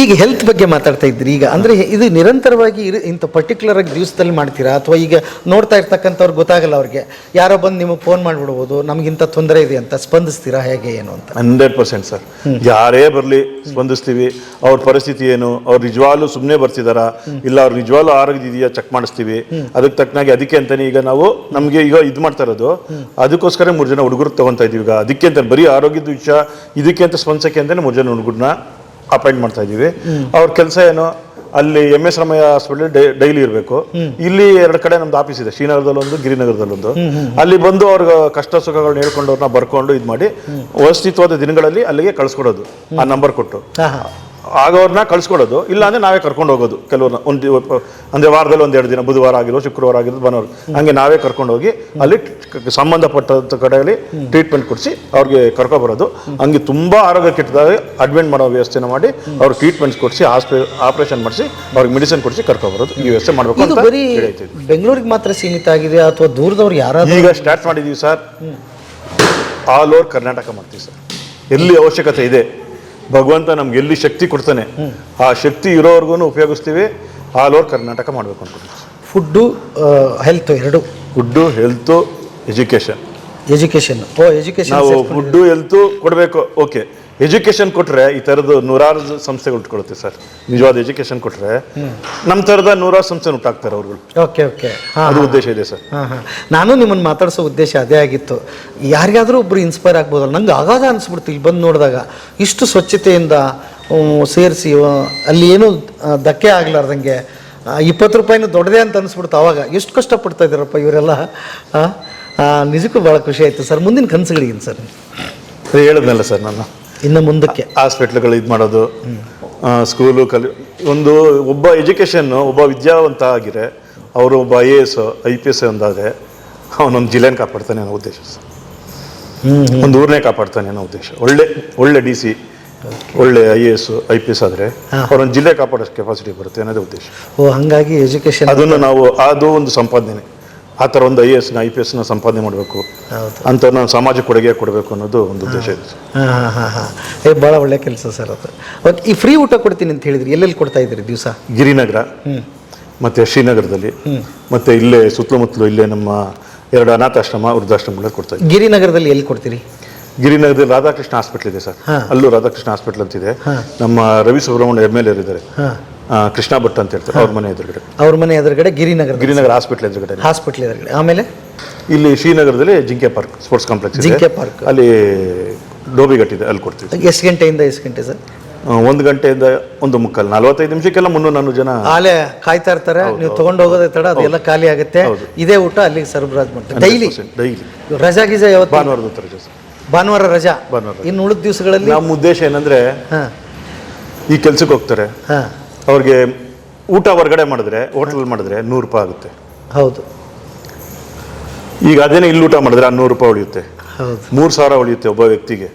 ಈಗ ಹೆಲ್ತ್ ಬಗ್ಗೆ ಮಾತಾಡ್ತಾ ಇದ್ರಿ. ಈಗ ಅಂದರೆ ಇದು ನಿರಂತರವಾಗಿ ಇರು ಇಂಥ ಪರ್ಟಿಕ್ಯುಲರ್ ಆಗಿ ದಿವಸದಲ್ಲಿ ಮಾಡ್ತೀರಾ? ಅಥವಾ ಈಗ ನೋಡ್ತಾ ಇರ್ತಕ್ಕಂಥವ್ರು ಗೊತ್ತಾಗಲ್ಲ ಅವ್ರಿಗೆ. ಯಾರೋ ಬಂದು ನಿಮಗೆ ಫೋನ್ ಮಾಡಿಬಿಡ್ಬೋದು ನಮಗಿಂತ ತೊಂದರೆ ಇದೆ ಅಂತ ಸ್ಪಂದಿಸ್ತೀರಾ? ಹೇಗೆ ಏನು ಅಂತ? Hundred percent sir. ಯಾರೇ ಬರಲಿ ಸ್ಪಂದಿಸ್ತೀವಿ. ಅವ್ರ ಪರಿಸ್ಥಿತಿ ಏನು? ಅವ್ರು ನಿಜವಾಗ್ಲೂ ಸುಮ್ಮನೆ ಬರ್ತಿದಾರಾ? ಇಲ್ಲ ಅವ್ರು ನಿಜವಾಗ್ಲೂ ಆರೋಗ್ಯ ಇದೆಯಾ? ಚೆಕ್ ಮಾಡಿಸ್ತೀವಿ. ಅದಕ್ಕೆ ತಕ್ಕನಾಗಿ ಅದಕ್ಕೆ ಅಂತಾನೆ ಈಗ ನಾವು ನಮಗೆ ಈಗ ಇದು ಮಾಡ್ತಾ ಇರೋದು. ಅದಕ್ಕೋಸ್ಕರ ಮೂರು ಜನ ಹುಡುಗರು ತಗೊಂತಾ ಇದೀವಿ. ಈಗ ಅದಕ್ಕೆ ಅಂತ ಬರೀ ಆರೋಗ್ಯದ ವಿಷಯ ಇದಕ್ಕೆ ಅಂತ ಸ್ಪಂದಿಸಕ್ಕೆ ಅಂತಾನೆ ಮೂರು ಜನ ಹುಡುಗರನ್ನ ಅಪಾಯಿಂಟ್ ಮಾಡ್ತಾ ಇದ್ದೀವಿ. ಅವ್ರ ಕೆಲಸ ಏನು ಅಲ್ಲಿ M S Ramaiah hospital daily ಇರಬೇಕು. ಇಲ್ಲಿ ಎರಡು ಕಡೆ ನಮ್ದು ಆಫೀಸ್ ಇದೆ ಶ್ರೀನಗರದಲ್ಲೊಂದು ಗಿರಿನಗರದಲ್ಲೊಂದು. ಅಲ್ಲಿ ಬಂದು ಅವ್ರಿಗೆ ಕಷ್ಟ ಸುಖಗಳನ್ನ ಹೇಳ್ಕೊಂಡು ಅವ್ರನ್ನ ಬರ್ಕೊಂಡು ಇದು ಮಾಡಿ ವ್ಯವಸ್ಥಿತವಾದ ದಿನಗಳಲ್ಲಿ ಅಲ್ಲಿಗೆ ಕಳಿಸ್ಕೊಡೋದು ಆ ನಂಬರ್ ಕೊಟ್ಟು. ಹಾಂ ಕಳಿಸ್ಕೊಡೋದು ಆಗ ಅವ್ರನ್ನ ಕಳ್ಸ್ಕೊಡೋದು ಇಲ್ಲ ಅಂದ್ರೆ ನಾವೇ ಕರ್ಕೊಂಡು ಹೋಗೋದು. ಕೆಲವ್ರನ್ನ ಒಂದು ಅಂದರೆ ವಾರದಲ್ಲಿ ಒಂದೆರಡು ದಿನ ಬುಧವಾರ ಆಗಿರೋ ಶುಕ್ರವಾರ ಆಗಿರೋ ಭಾನುವಾರ. ಹಂಗೆ ನಾವೇ ಕರ್ಕೊಂಡು ಹೋಗಿ ಅಲ್ಲಿ ಸಂಬಂಧಪಟ್ಟಂಥ ಕಡೆಯಲ್ಲಿ ಟ್ರೀಟ್ಮೆಂಟ್ ಕೊಡಿಸಿ ಅವ್ರಿಗೆ ಕರ್ಕೊಬರೋದು. ಹಂಗೆ ತುಂಬ ಆರೋಗ್ಯ ಕೆಟ್ಟದಾಗ ಅಡ್ಮಿಟ್ ಮಾಡೋ ವ್ಯವಸ್ಥೆನ ಮಾಡಿ ಅವ್ರಿಗೆ ಟ್ರೀಟ್ಮೆಂಟ್ಸ್ ಕೊಡಿಸಿ ಹಾಸ್ಪಿ ಆಪರೇಷನ್ ಮಾಡಿಸಿ ಅವ್ರಿಗೆ ಮೆಡಿಸಿನ್ ಕೊಡಿಸಿ ಕರ್ಕೊಬರೋದು. ಈ ವ್ಯವಸ್ಥೆ ಮಾಡಬೇಕು ಅಂತ ಬೆಂಗಳೂರಿಗೆ ಮಾತ್ರ ಸೀಮಿತ ಆಗಿದೆ ಅಥವಾ ದೂರದವ್ರು ಯಾರಾದ್ರೂ? ಈಗ ಸ್ಟಾರ್ಟ್ ಮಾಡಿದೀವಿ ಸರ್. ಆಲ್ ಓವರ್ ಕರ್ನಾಟಕ ಮಾಡ್ತೀವಿ ಸರ್. ಎಲ್ಲಿ ಅವಶ್ಯಕತೆ ಇದೆ? ಭಗವಂತ ನಮ್ಗೆ ಎಲ್ಲಿ ಶಕ್ತಿ ಕೊಡ್ತಾನೆ ಆ ಶಕ್ತಿ ಇರೋವರೆಗೂ ಉಪಯೋಗಿಸ್ತೀವಿ ಆಲ್ ಓವರ್ ಕರ್ನಾಟಕ ಮಾಡಬೇಕು ಅಂತ ಫುಡ್ಡು ಹೆಲ್ತ್ ಎರಡು. ಫುಡ್ಡು ಹೆಲ್ತು ಎಜುಕೇಷನ್ ಎಜುಕೇಷನ್ ಓ ಎಜುಕೇಷನ್ ನಾವು ಫುಡ್ಡು ಹೆಲ್ತ್ ಕೊಡಬೇಕು ಓಕೆ ಎಜುಕೇಷನ್ ಕೊಟ್ಟರೆ ಈ ಥರದ್ದು ನೂರಾರು ಸಂಸ್ಥೆಗಳು ಉಟ್ಕೊಳುತ್ತೆ ಸರ್. ನಿಜವಾದ ಎಜುಕೇಶನ್ ಕೊಟ್ಟರೆ ನಮ್ಮ ಥರದ ನೂರಾರು ಸಂಸ್ಥೆ ಹುಟ್ಟಾಕ್ತಾರೆ ಅವ್ರುಗಳು. ಓಕೆ ಓಕೆ ಹಾಂ ಅದು ಉದ್ದೇಶ ಇದೆ ಸರ್. ಹಾಂ ಹಾಂ. ನಾನು ನಿಮ್ಮನ್ನು ಮಾತಾಡಿಸೋ ಉದ್ದೇಶ ಅದೇ ಆಗಿತ್ತು. ಯಾರಿಗಾದರೂ ಒಬ್ರು ಇನ್ಸ್ಪೈರ್ ಆಗ್ಬೋದಲ್ಲ ನಂಗೆ ಆಗಾಗ ಅನಿಸ್ಬಿಡ್ತು ಇಲ್ಲಿ ಬಂದು ನೋಡಿದಾಗ. ಇಷ್ಟು ಸ್ವಚ್ಛತೆಯಿಂದ ಸೇರಿಸಿ ಅಲ್ಲಿ ಏನೂ ಧಕ್ಕೆ ಆಗ್ಲಾರ್ದಂಗೆ ಇಪ್ಪತ್ತು ರೂಪಾಯಿನೂ ದೊಡ್ಡದೇ ಅಂತ ಅನಿಸ್ಬಿಡ್ತು ಅವಾಗ ಎಷ್ಟು ಕಷ್ಟಪಡ್ತಾ ಇದ್ದಾರಪ್ಪ ಇವರೆಲ್ಲ? ಆ, ನಿಜಕ್ಕೂ ಭಾಳ ಖುಷಿ ಆಯಿತು ಸರ್. ಮುಂದಿನ ಕನಸುಗಳಿಗೇನು ಸರ್? ಅದೇ ಹೇಳಿದ್ನಲ್ಲ ಸರ್ ನಾನು. ಇನ್ನು ಮುಂದಕ್ಕೆ. ಹಾಸ್ಪಿಟ್ಲ್ಗಳು ಇದು ಮಾಡೋದು ಸ್ಕೂಲು ಕಲಿ ಒಂದು ಒಬ್ಬ ಎಜುಕೇಷನ್ನು ಒಬ್ಬ ವಿದ್ಯಾವಂತ ಆಗಿರೆ ಅವರು ಒಬ್ಬ I A S I P S ಒಂದಾದರೆ ಅವನೊಂದು ಜಿಲ್ಲೆನ ಕಾಪಾಡ್ತಾನೆ ಅನ್ನೋ ಉದ್ದೇಶ ಸರ್. ಒಂದು ಊರನ್ನೇ ಕಾಪಾಡ್ತಾನೆ ಅನ್ನೋ ಉದ್ದೇಶ. ಒಳ್ಳೆ ಒಳ್ಳೆ ಡಿ ಸಿ ಒಳ್ಳೆ I A S I P S ಆದರೆ ಅವರೊಂದು ಜಿಲ್ಲೆ ಕಾಪಾಡೋಷ್ಟು ಕೆಪಾಸಿಟಿ ಬರುತ್ತೆ ಅನ್ನೋದೇ ಉದ್ದೇಶ. ಓ ಹಾಗಾಗಿ ಎಜುಕೇಷನ್ ಅದನ್ನು ನಾವು ಅದು ಒಂದು ಸಂಪಾದನೆ. ಆ ಥರ ಒಂದು ಐ ಎ ಎಸ್ನ ಐ ಪಿ ಎಸ್ನ ಸಂಪಾದನೆ ಮಾಡಬೇಕು. ಅಂತ ನಾನು ಸಮಾಜಕ್ಕೆ ಕೊಡುಗೆ ಕೊಡಬೇಕು ಅನ್ನೋದು ಒಂದು ಉದ್ದೇಶ ಇದೆ. ಹಾಂ ಹಾಂ ಹಾಂ ಹಾಂ. ಏ ಭಾಳ ಒಳ್ಳೆ ಕೆಲಸ ಸರ್ ಅದು. ಓಕೆ ಈ ಫ್ರೀ ಊಟ ಕೊಡ್ತೀನಿ ಅಂತ ಹೇಳಿದ್ರಿ ಎಲ್ಲೆಲ್ಲಿ ಕೊಡ್ತಾ ಇದ್ದೀರಿ ದಿವಸ? ಗಿರಿನಗರ ಮತ್ತೆ ಶ್ರೀನಗರದಲ್ಲಿ ಮತ್ತೆ ಇಲ್ಲೇ ಸುತ್ತಮುತ್ತಲು ಇಲ್ಲೇ ನಮ್ಮ ಎರಡು ಅನಾಥಾಶ್ರಮ ವೃದ್ಧಾಶ್ರಮಗಳಲ್ಲಿ ಕೊಡ್ತಾ ಇದ್ದೀವಿ. ಗಿರಿನಗರದಲ್ಲಿ ಎಲ್ಲಿ ಕೊಡ್ತೀರಿ? ಗಿರಿನಗರದಲ್ಲಿ ರಾಧಾಕೃಷ್ಣ ಹಾಸ್ಪಿಟ್ಲ್ ಇದೆ ಸರ್. ಅಲ್ಲೂ ರಾಧಾಕೃಷ್ಣ ಹಾಸ್ಪಿಟ್ಲ್ ಅಂತಿದೆ. ನಮ್ಮ ರವಿ ಸುಬ್ರಹ್ಮಣ್ಯ ಎಂ ಎಲ್ ಎರ್ ಇದ್ದಾರೆ ಕೃಷ್ಣ ಭಟ್ ಅಂತ ಹೇಳ್ತಾರೆ ಅವ್ರ ಮನೆ ಎದುರುಗಡೆ. ಅವ್ರ ಮನೆ ಎದುರುಗಡೆ ಗಿರಿನಗರ ಗಿರಿನಗರ ಹಾಸ್ಪಿಟ್ಲ್ ಎದುರುಗಡೆ. ಹಾಸ್ಪಿಟ್ಲ್ ಎದುರುಗಡೆ. ಆಮೇಲೆ? ಇಲ್ಲಿ ಶ್ರೀನಗರದಲ್ಲಿ Jinke park sports complex Jinke park. ಅಲ್ಲಿ ಡೋಬಿ ಇದೆ ಅಲ್ಲಿ ಕೊಡ್ತೀವಿ. ಎಷ್ಟು ಗಂಟೆಯಿಂದ ಎಷ್ಟು ಗಂಟೆ ಸರ್? ಒಂದು ಗಂಟೆಯಿಂದ ಒಂದು ಮುಕ್ಕಾಲು ನಲವತ್ತೈದು ನಿಮಿಷಕ್ಕೆಲ್ಲ ಮುನ್ನೂರು ನಾನ್ನೂರು ಜನ ಆಲೆ ಕಾಯ್ತಾ ಇರ್ತಾರೆ ನೀವು ತಗೊಂಡು ಹೋಗೋದೇ ತಡ ಅದೆಲ್ಲ ಖಾಲಿ ಆಗುತ್ತೆ. ಇದೇ ಊಟ ಅಲ್ಲಿಗೆ ಸರ್ಬರಾಜ್ ಮಾಡ್ತಾರೆ. ಡೈಲಿ ಡೈಲಿ ರಜಾ ಗೀಜ ಯಾವತ್ತು? ಭಾನುವಾರದ ದಿವಸ ಭಾನುವಾರ ರಜಾ? ಭಾನುವಾರ. ಇನ್ನು ಉಳಿದ ದಿವಸಗಳಲ್ಲಿ? ನಮ್ಮ ಉದ್ದೇಶ ಏನಂದ್ರೆ ಈ ಕೆಲ್ಸಕ್ಕೆ ಹೋಗ್ತಾರೆ. ಹಾಂ. ಅವ್ರಿಗೆ ಊಟ ಹೊರಗಡೆ ಮಾಡಿದ್ರೆ ಹೋಟೆಲ್ ಮಾಡಿದ್ರೆ ನೂರು ರೂಪಾಯಿ ಆಗುತ್ತೆ. ಹೌದು. ಈಗ ಅದೇನೇ ಇಲ್ಲಿ ಊಟ ಮಾಡಿದ್ರೆ ಆ ನೂರು ರೂಪಾಯಿ ಉಳಿಯುತ್ತೆ. ಹೌದು. ಮೂರು ಸಾವಿರ ಉಳಿಯುತ್ತೆ ಒಬ್ಬ ವ್ಯಕ್ತಿಗೆ.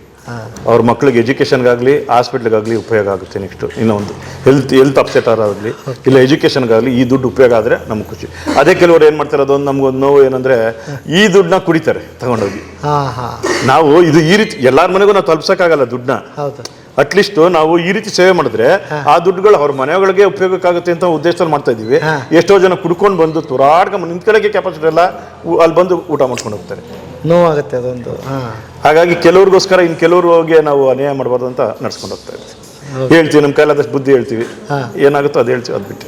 ಅವ್ರ ಮಕ್ಳಿಗೆ ಎಜುಕೇಷನ್ಗಾಗಲಿ ಹಾಸ್ಪಿಟ್ಲಿಗಾಗಲಿ ಉಪಯೋಗ ಆಗುತ್ತೆ ನೆಕ್ಸ್ಟು ಇನ್ನೊಂದು. ಹೆಲ್ತ್ ಹೆಲ್ತ್ ಅಪ್ಸೆಟ್ ಆಗಲಿ ಇಲ್ಲ ಎಜುಕೇಷನ್ಗಾಗಲಿ ಈ ದುಡ್ಡು ಉಪಯೋಗ ಆದರೆ ನಮ್ಗೆ ಖುಷಿ. ಅದೇ ಕೆಲವರು ಏನು ಮಾಡ್ತಾರೆ ಅದೊಂದು ನಮ್ಗೊಂದು ನೋವು ಏನಂದ್ರೆ ಈ ದುಡ್ಡನ್ನ ಕುಡಿತಾರೆ ತಗೊಂಡೋಗಿ. ನಾವು ಇದು ಈ ರೀತಿ ಎಲ್ಲರ ಮನೆಗೂ ನಾವು ತಲುಪ್ಸೋಕ್ಕಾಗಲ್ಲ ದುಡ್ಡನ್ನ. ಅಟ್ಲೀಸ್ಟ್ ನಾವು ಈ ರೀತಿ ಸೇವೆ ಮಾಡಿದ್ರೆ ಆ ದುಡ್ಡುಗಳು ಅವ್ರ ಮನೆಗಳಿಗೆ ಉಪಯೋಗಕ್ಕಾಗುತ್ತೆ ಅಂತ ಉದ್ದೇಶದಲ್ಲಿ ಮಾಡ್ತಾ ಇದೀವಿ. ಎಷ್ಟೋ ಜನ ಕುಡ್ಕೊಂಡು ಬಂದು ತುರಾಡ್ಕೊಂಡು ಕಡೆಗೆ ಕೆಪಾಸಿಟಿ ಎಲ್ಲ ಅಲ್ಲಿ ಬಂದು ಊಟ ಮಾಡ್ಕೊಂಡು ಹೋಗ್ತಾರೆ. ನೋವಾಗುತ್ತೆ ಅದೊಂದು. ಹಾಗಾಗಿ ಕೆಲವ್ರಿಗೋಸ್ಕರ ಇನ್ನು ಹೋಗಿ ನಾವು ಅನ್ಯಾಯ ಮಾಡಬಾರ್ದು ಅಂತ ನಡ್ಸ್ಕೊಂಡು ಹೋಗ್ತಾ ಇದ್ದೀವಿ. ಹೇಳ್ತೀವಿ ನಮ್ಮ ಕೈಲಾದಷ್ಟು ಬುದ್ಧಿ ಹೇಳ್ತೀವಿ. ಏನಾಗುತ್ತೋ ಅದು ಹೇಳ್ತೀವಿ ಅದು ಬಿಟ್ಟು.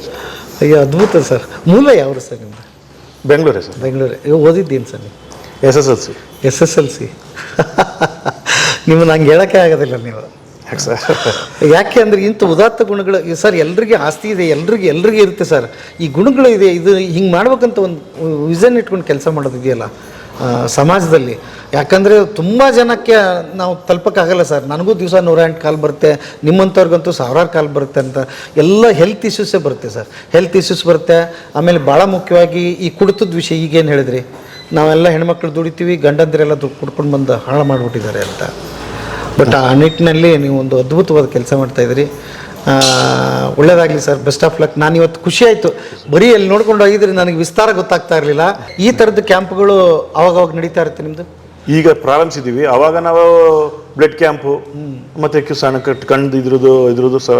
ಅಯ್ಯೋ ಅದ್ಭುತ ಸರ್. ಮೂಲ ಯಾವ್ರು ಸರ್ ನಿಮ್ದು? ಬೆಂಗಳೂರೇ ಸರ್. ಬೆಂಗಳೂರು. ಇವಾಗ ಓದಿದ್ದೀನಿ ಸರ್ ನೀವು? S S L C. S S L C. ನಿಮ್ಮನ್ನು ನಂಗೆ ಹೇಳೋಕ್ಕೆ ಆಗೋದಿಲ್ಲ ನೀವು. ಯಾಕೆ ಅಂದರೆ ಇಂಥ ಉದಾತ್ತ ಗುಣಗಳು ಸರ್ ಎಲ್ರಿಗೆ ಆಸ್ತಿ ಇದೆ, ಎಲ್ರಿಗೆ ಎಲ್ರಿಗೆ ಇರುತ್ತೆ ಸರ್. ಈ ಗುಣಗಳು ಇದೆ, ಇದು ಹಿಂಗೆ ಮಾಡ್ಬೇಕಂತ ಒಂದು ವಿಷನ್ ಇಟ್ಕೊಂಡು ಕೆಲಸ ಮಾಡೋದಿದೆಯಲ್ಲ ಸಮಾಜದಲ್ಲಿ. ಯಾಕಂದರೆ ತುಂಬ ಜನಕ್ಕೆ ನಾವು ತಲುಪಕ್ಕಾಗಲ್ಲ ಸರ್. ನನಗೂ ದಿವಸ ನೂರ ಎಂಟು ಕಾಲ್ ಬರುತ್ತೆ, ನಿಮ್ಮಂಥವ್ರಿಗಂತೂ ಸಾವಿರಾರು ಕಾಲ್ ಬರುತ್ತೆ ಅಂತ. ಎಲ್ಲ ಹೆಲ್ತ್ ಇಶ್ಯೂಸೇ ಬರುತ್ತೆ ಸರ್. ಹೆಲ್ತ್ ಇಶ್ಯೂಸ್ ಬರುತ್ತೆ, ಆಮೇಲೆ ಭಾಳ ಮುಖ್ಯವಾಗಿ ಈ ಕುಡಿತದ ವಿಷಯ ಈಗೇನು ಹೇಳಿದ್ರಿ? ನಾವೆಲ್ಲ ಹೆಣ್ಮಕ್ಳು ದುಡಿತೀವಿ, ಗಂಡಂದ್ರೆಲ್ಲ ದುಡ್ಡು ಕುಡ್ಕೊಂಡು ಬಂದು ಹಾಳು ಮಾಡಿಬಿಟ್ಟಿದ್ದಾರೆ ಅಂತ. ಬಟ್ ಆ ನಿಟ್ಟಿನಲ್ಲಿ ನೀವು ಒಂದು ಅದ್ಭುತವಾದ ಕೆಲಸ ಮಾಡ್ತಾ ಇದ್ದೀರಿ. ಒಳ್ಳೇದಾಗಲಿ ಸರ್ ಬೆಸ್ಟ್ ಆಫ್ ಲಕ್ ನಾನು ಇವತ್ತು ಖುಷಿ ಆಯಿತು. ಬರೀ ಅಲ್ಲಿ ನೋಡ್ಕೊಂಡು ಹೋಗಿದ್ರೆ ನನಗೆ ವಿಸ್ತಾರ ಗೊತ್ತಾಗ್ತಾ ಇರಲಿಲ್ಲ. ಈ ಥರದ್ದು ಕ್ಯಾಂಪ್ಗಳು ಅವಾಗವಾಗ ನಡೀತಾ ಇರುತ್ತೆ ನಿಮ್ಮದು ಈಗ ಪ್ರಾರಂಭಿಸಿದ್ದೀವಿ ಅವಾಗ ನಾವು ಬ್ಲಡ್ ಕ್ಯಾಂಪು ಮತ್ತೆ ಕಿಸಾನ ಕಟ್ ಕಂಡು ಇದ್ರದ್ದು ಇದ್ರದ್ದು ಸ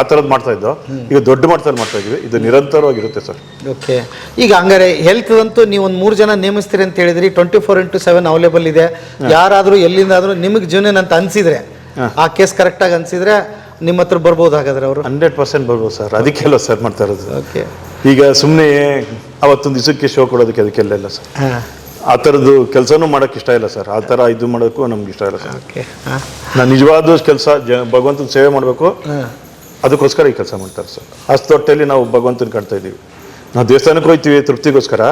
ಆ ಥರದ್ದು ಮಾಡ್ತಾ ಇದ್ದೋ. ಈಗ ದೊಡ್ಡ ಮಟ್ಟದಲ್ಲಿ ಮಾಡ್ತಾ ಇದೀವಿ ಇದು ನಿರಂತರವಾಗಿರುತ್ತೆ ಸರ್. ಓಕೆ. ಈಗ ಹಂಗಾರೆ ಹೆಲ್ತ್ ಅಂತೂ ನೀವು ಒಂದು ಮೂರು ಜನ ನೇಮಿಸ್ತೀರಿ ಅಂತ ಹೇಳಿದ್ರಿ. Twenty four into seven available ಇದೆ ಯಾರಾದರೂ ಎಲ್ಲಿಂದಾದರೂ ನಿಮಗೆ ಜೂನಿಯನ್ ಅಂತ ಅನ್ಸಿದ್ರೆ ಆ ಕೇಸ್ ಕರೆಕ್ಟಾಗಿ ಅನ್ಸಿದ್ರೆ ನಿಮ್ಮ ಹತ್ರ ಬರ್ಬೋದು ಹಾಗಾದ್ರೆ ಅವರು? ಹಂಡ್ರೆಡ್ ಪರ್ಸೆಂಟ್ ಬರ್ಬೋದು ಸರ್. ಅದಕ್ಕೆಲ್ಲ ಸರ್ ಮಾಡ್ತಾ ಇರೋದು. ಓಕೆ. ಈಗ ಸುಮ್ಮನೆ ಅವತ್ತೊಂದು ದಿವಸಕ್ಕೆ ಶೋ ಕೊಡೋದಕ್ಕೆ ಅದಕ್ಕೆಲ್ಲ ಸರ್. ಹಾಂ. ಆ ಥರದ್ದು ಕೆಲಸನೂ ಮಾಡೋಕ್ಕೆ ಇಷ್ಟ ಇಲ್ಲ ಸರ್. ಆ ಥರ ಇದು ಮಾಡೋಕ್ಕೂ ನಮ್ಗೆ ಇಷ್ಟ ಇಲ್ಲ ಸರ್. ಓಕೆ ಹಾಂ. ನಾನು ನಿಜವಾದ ಕೆಲಸ ಜ ಭಗವಂತನ ಸೇವೆ ಮಾಡಬೇಕು. ಅದಕ್ಕೋಸ್ಕರ ಈ ಕೆಲಸ ಮಾಡ್ತಾರೆ ಸರ್. ಅಷ್ಟು ಹೊಟ್ಟೆಯಲ್ಲಿ ನಾವು ಭಗವಂತನ ಕಾಣ್ತಾ ಇದ್ದೀವಿ. ನಾವು ದೇವಸ್ಥಾನಕ್ಕೆ ಹೋಗ್ತೀವಿ ತೃಪ್ತಿಗೋಸ್ಕರ.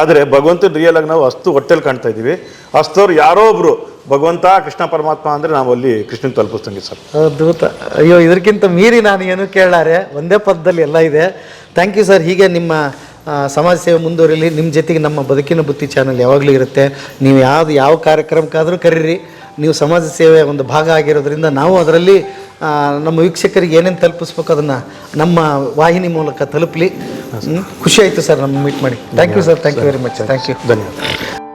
ಆದರೆ ಭಗವಂತನ ರಿಯಲ್ ಆಗಿ ನಾವು ಅಷ್ಟು ಹೊಟ್ಟೆಲಿ ಕಾಣ್ತಾ ಇದ್ದೀವಿ. ಅಷ್ಟವ್ರು ಯಾರೋ ಒಬ್ರು ಭಗವಂತ ಕೃಷ್ಣ ಪರಮಾತ್ಮ ಅಂದರೆ ನಾವು ಅಲ್ಲಿ ಕೃಷ್ಣನ್ ತಲುಪಿಸ್ತಂಗೆ ಸರ್. ಅದ್ಭುತ. ಅಯ್ಯೋ ಇದಕ್ಕಿಂತ ಮೀರಿ ನಾನು ಏನು ಕೇಳಾರೆ ಒಂದೇ ಪದದಲ್ಲಿ ಎಲ್ಲ ಇದೆ. ಥ್ಯಾಂಕ್ ಯು ಸರ್ ಹೀಗೆ ನಿಮ್ಮ ಸಮಾಜ ಸೇವೆ ಮುಂದುವರಿಲಿ ನಿಮ್ಮ ಜೊತೆಗೆ ನಮ್ಮ ಬದುಕಿನ ಬುತ್ತಿ ಚಾನಲ್ ಯಾವಾಗಲೂ ಇರುತ್ತೆ. ನೀವು ಯಾವುದು ಯಾವ ಕಾರ್ಯಕ್ರಮಕ್ಕಾದರೂ ಕರೀರಿ. ನೀವು ಸಮಾಜ ಸೇವೆಯ ಒಂದು ಭಾಗ ಆಗಿರೋದ್ರಿಂದ ನಾವು ಅದರಲ್ಲಿ ನಮ್ಮ ವೀಕ್ಷಕರಿಗೆ ಏನೇನು ತಲುಪಿಸ್ಬೇಕು ಅದನ್ನು ನಮ್ಮ ವಾಹಿನಿ ಮೂಲಕ ತಲುಪಲಿ. ಖುಷಿ ಆಯಿತು ಸರ್ ನಮ್ಮ ಮೀಟ್ ಮಾಡಿ. Thank you sir thank you very much thank you ಧನ್ಯವಾದ.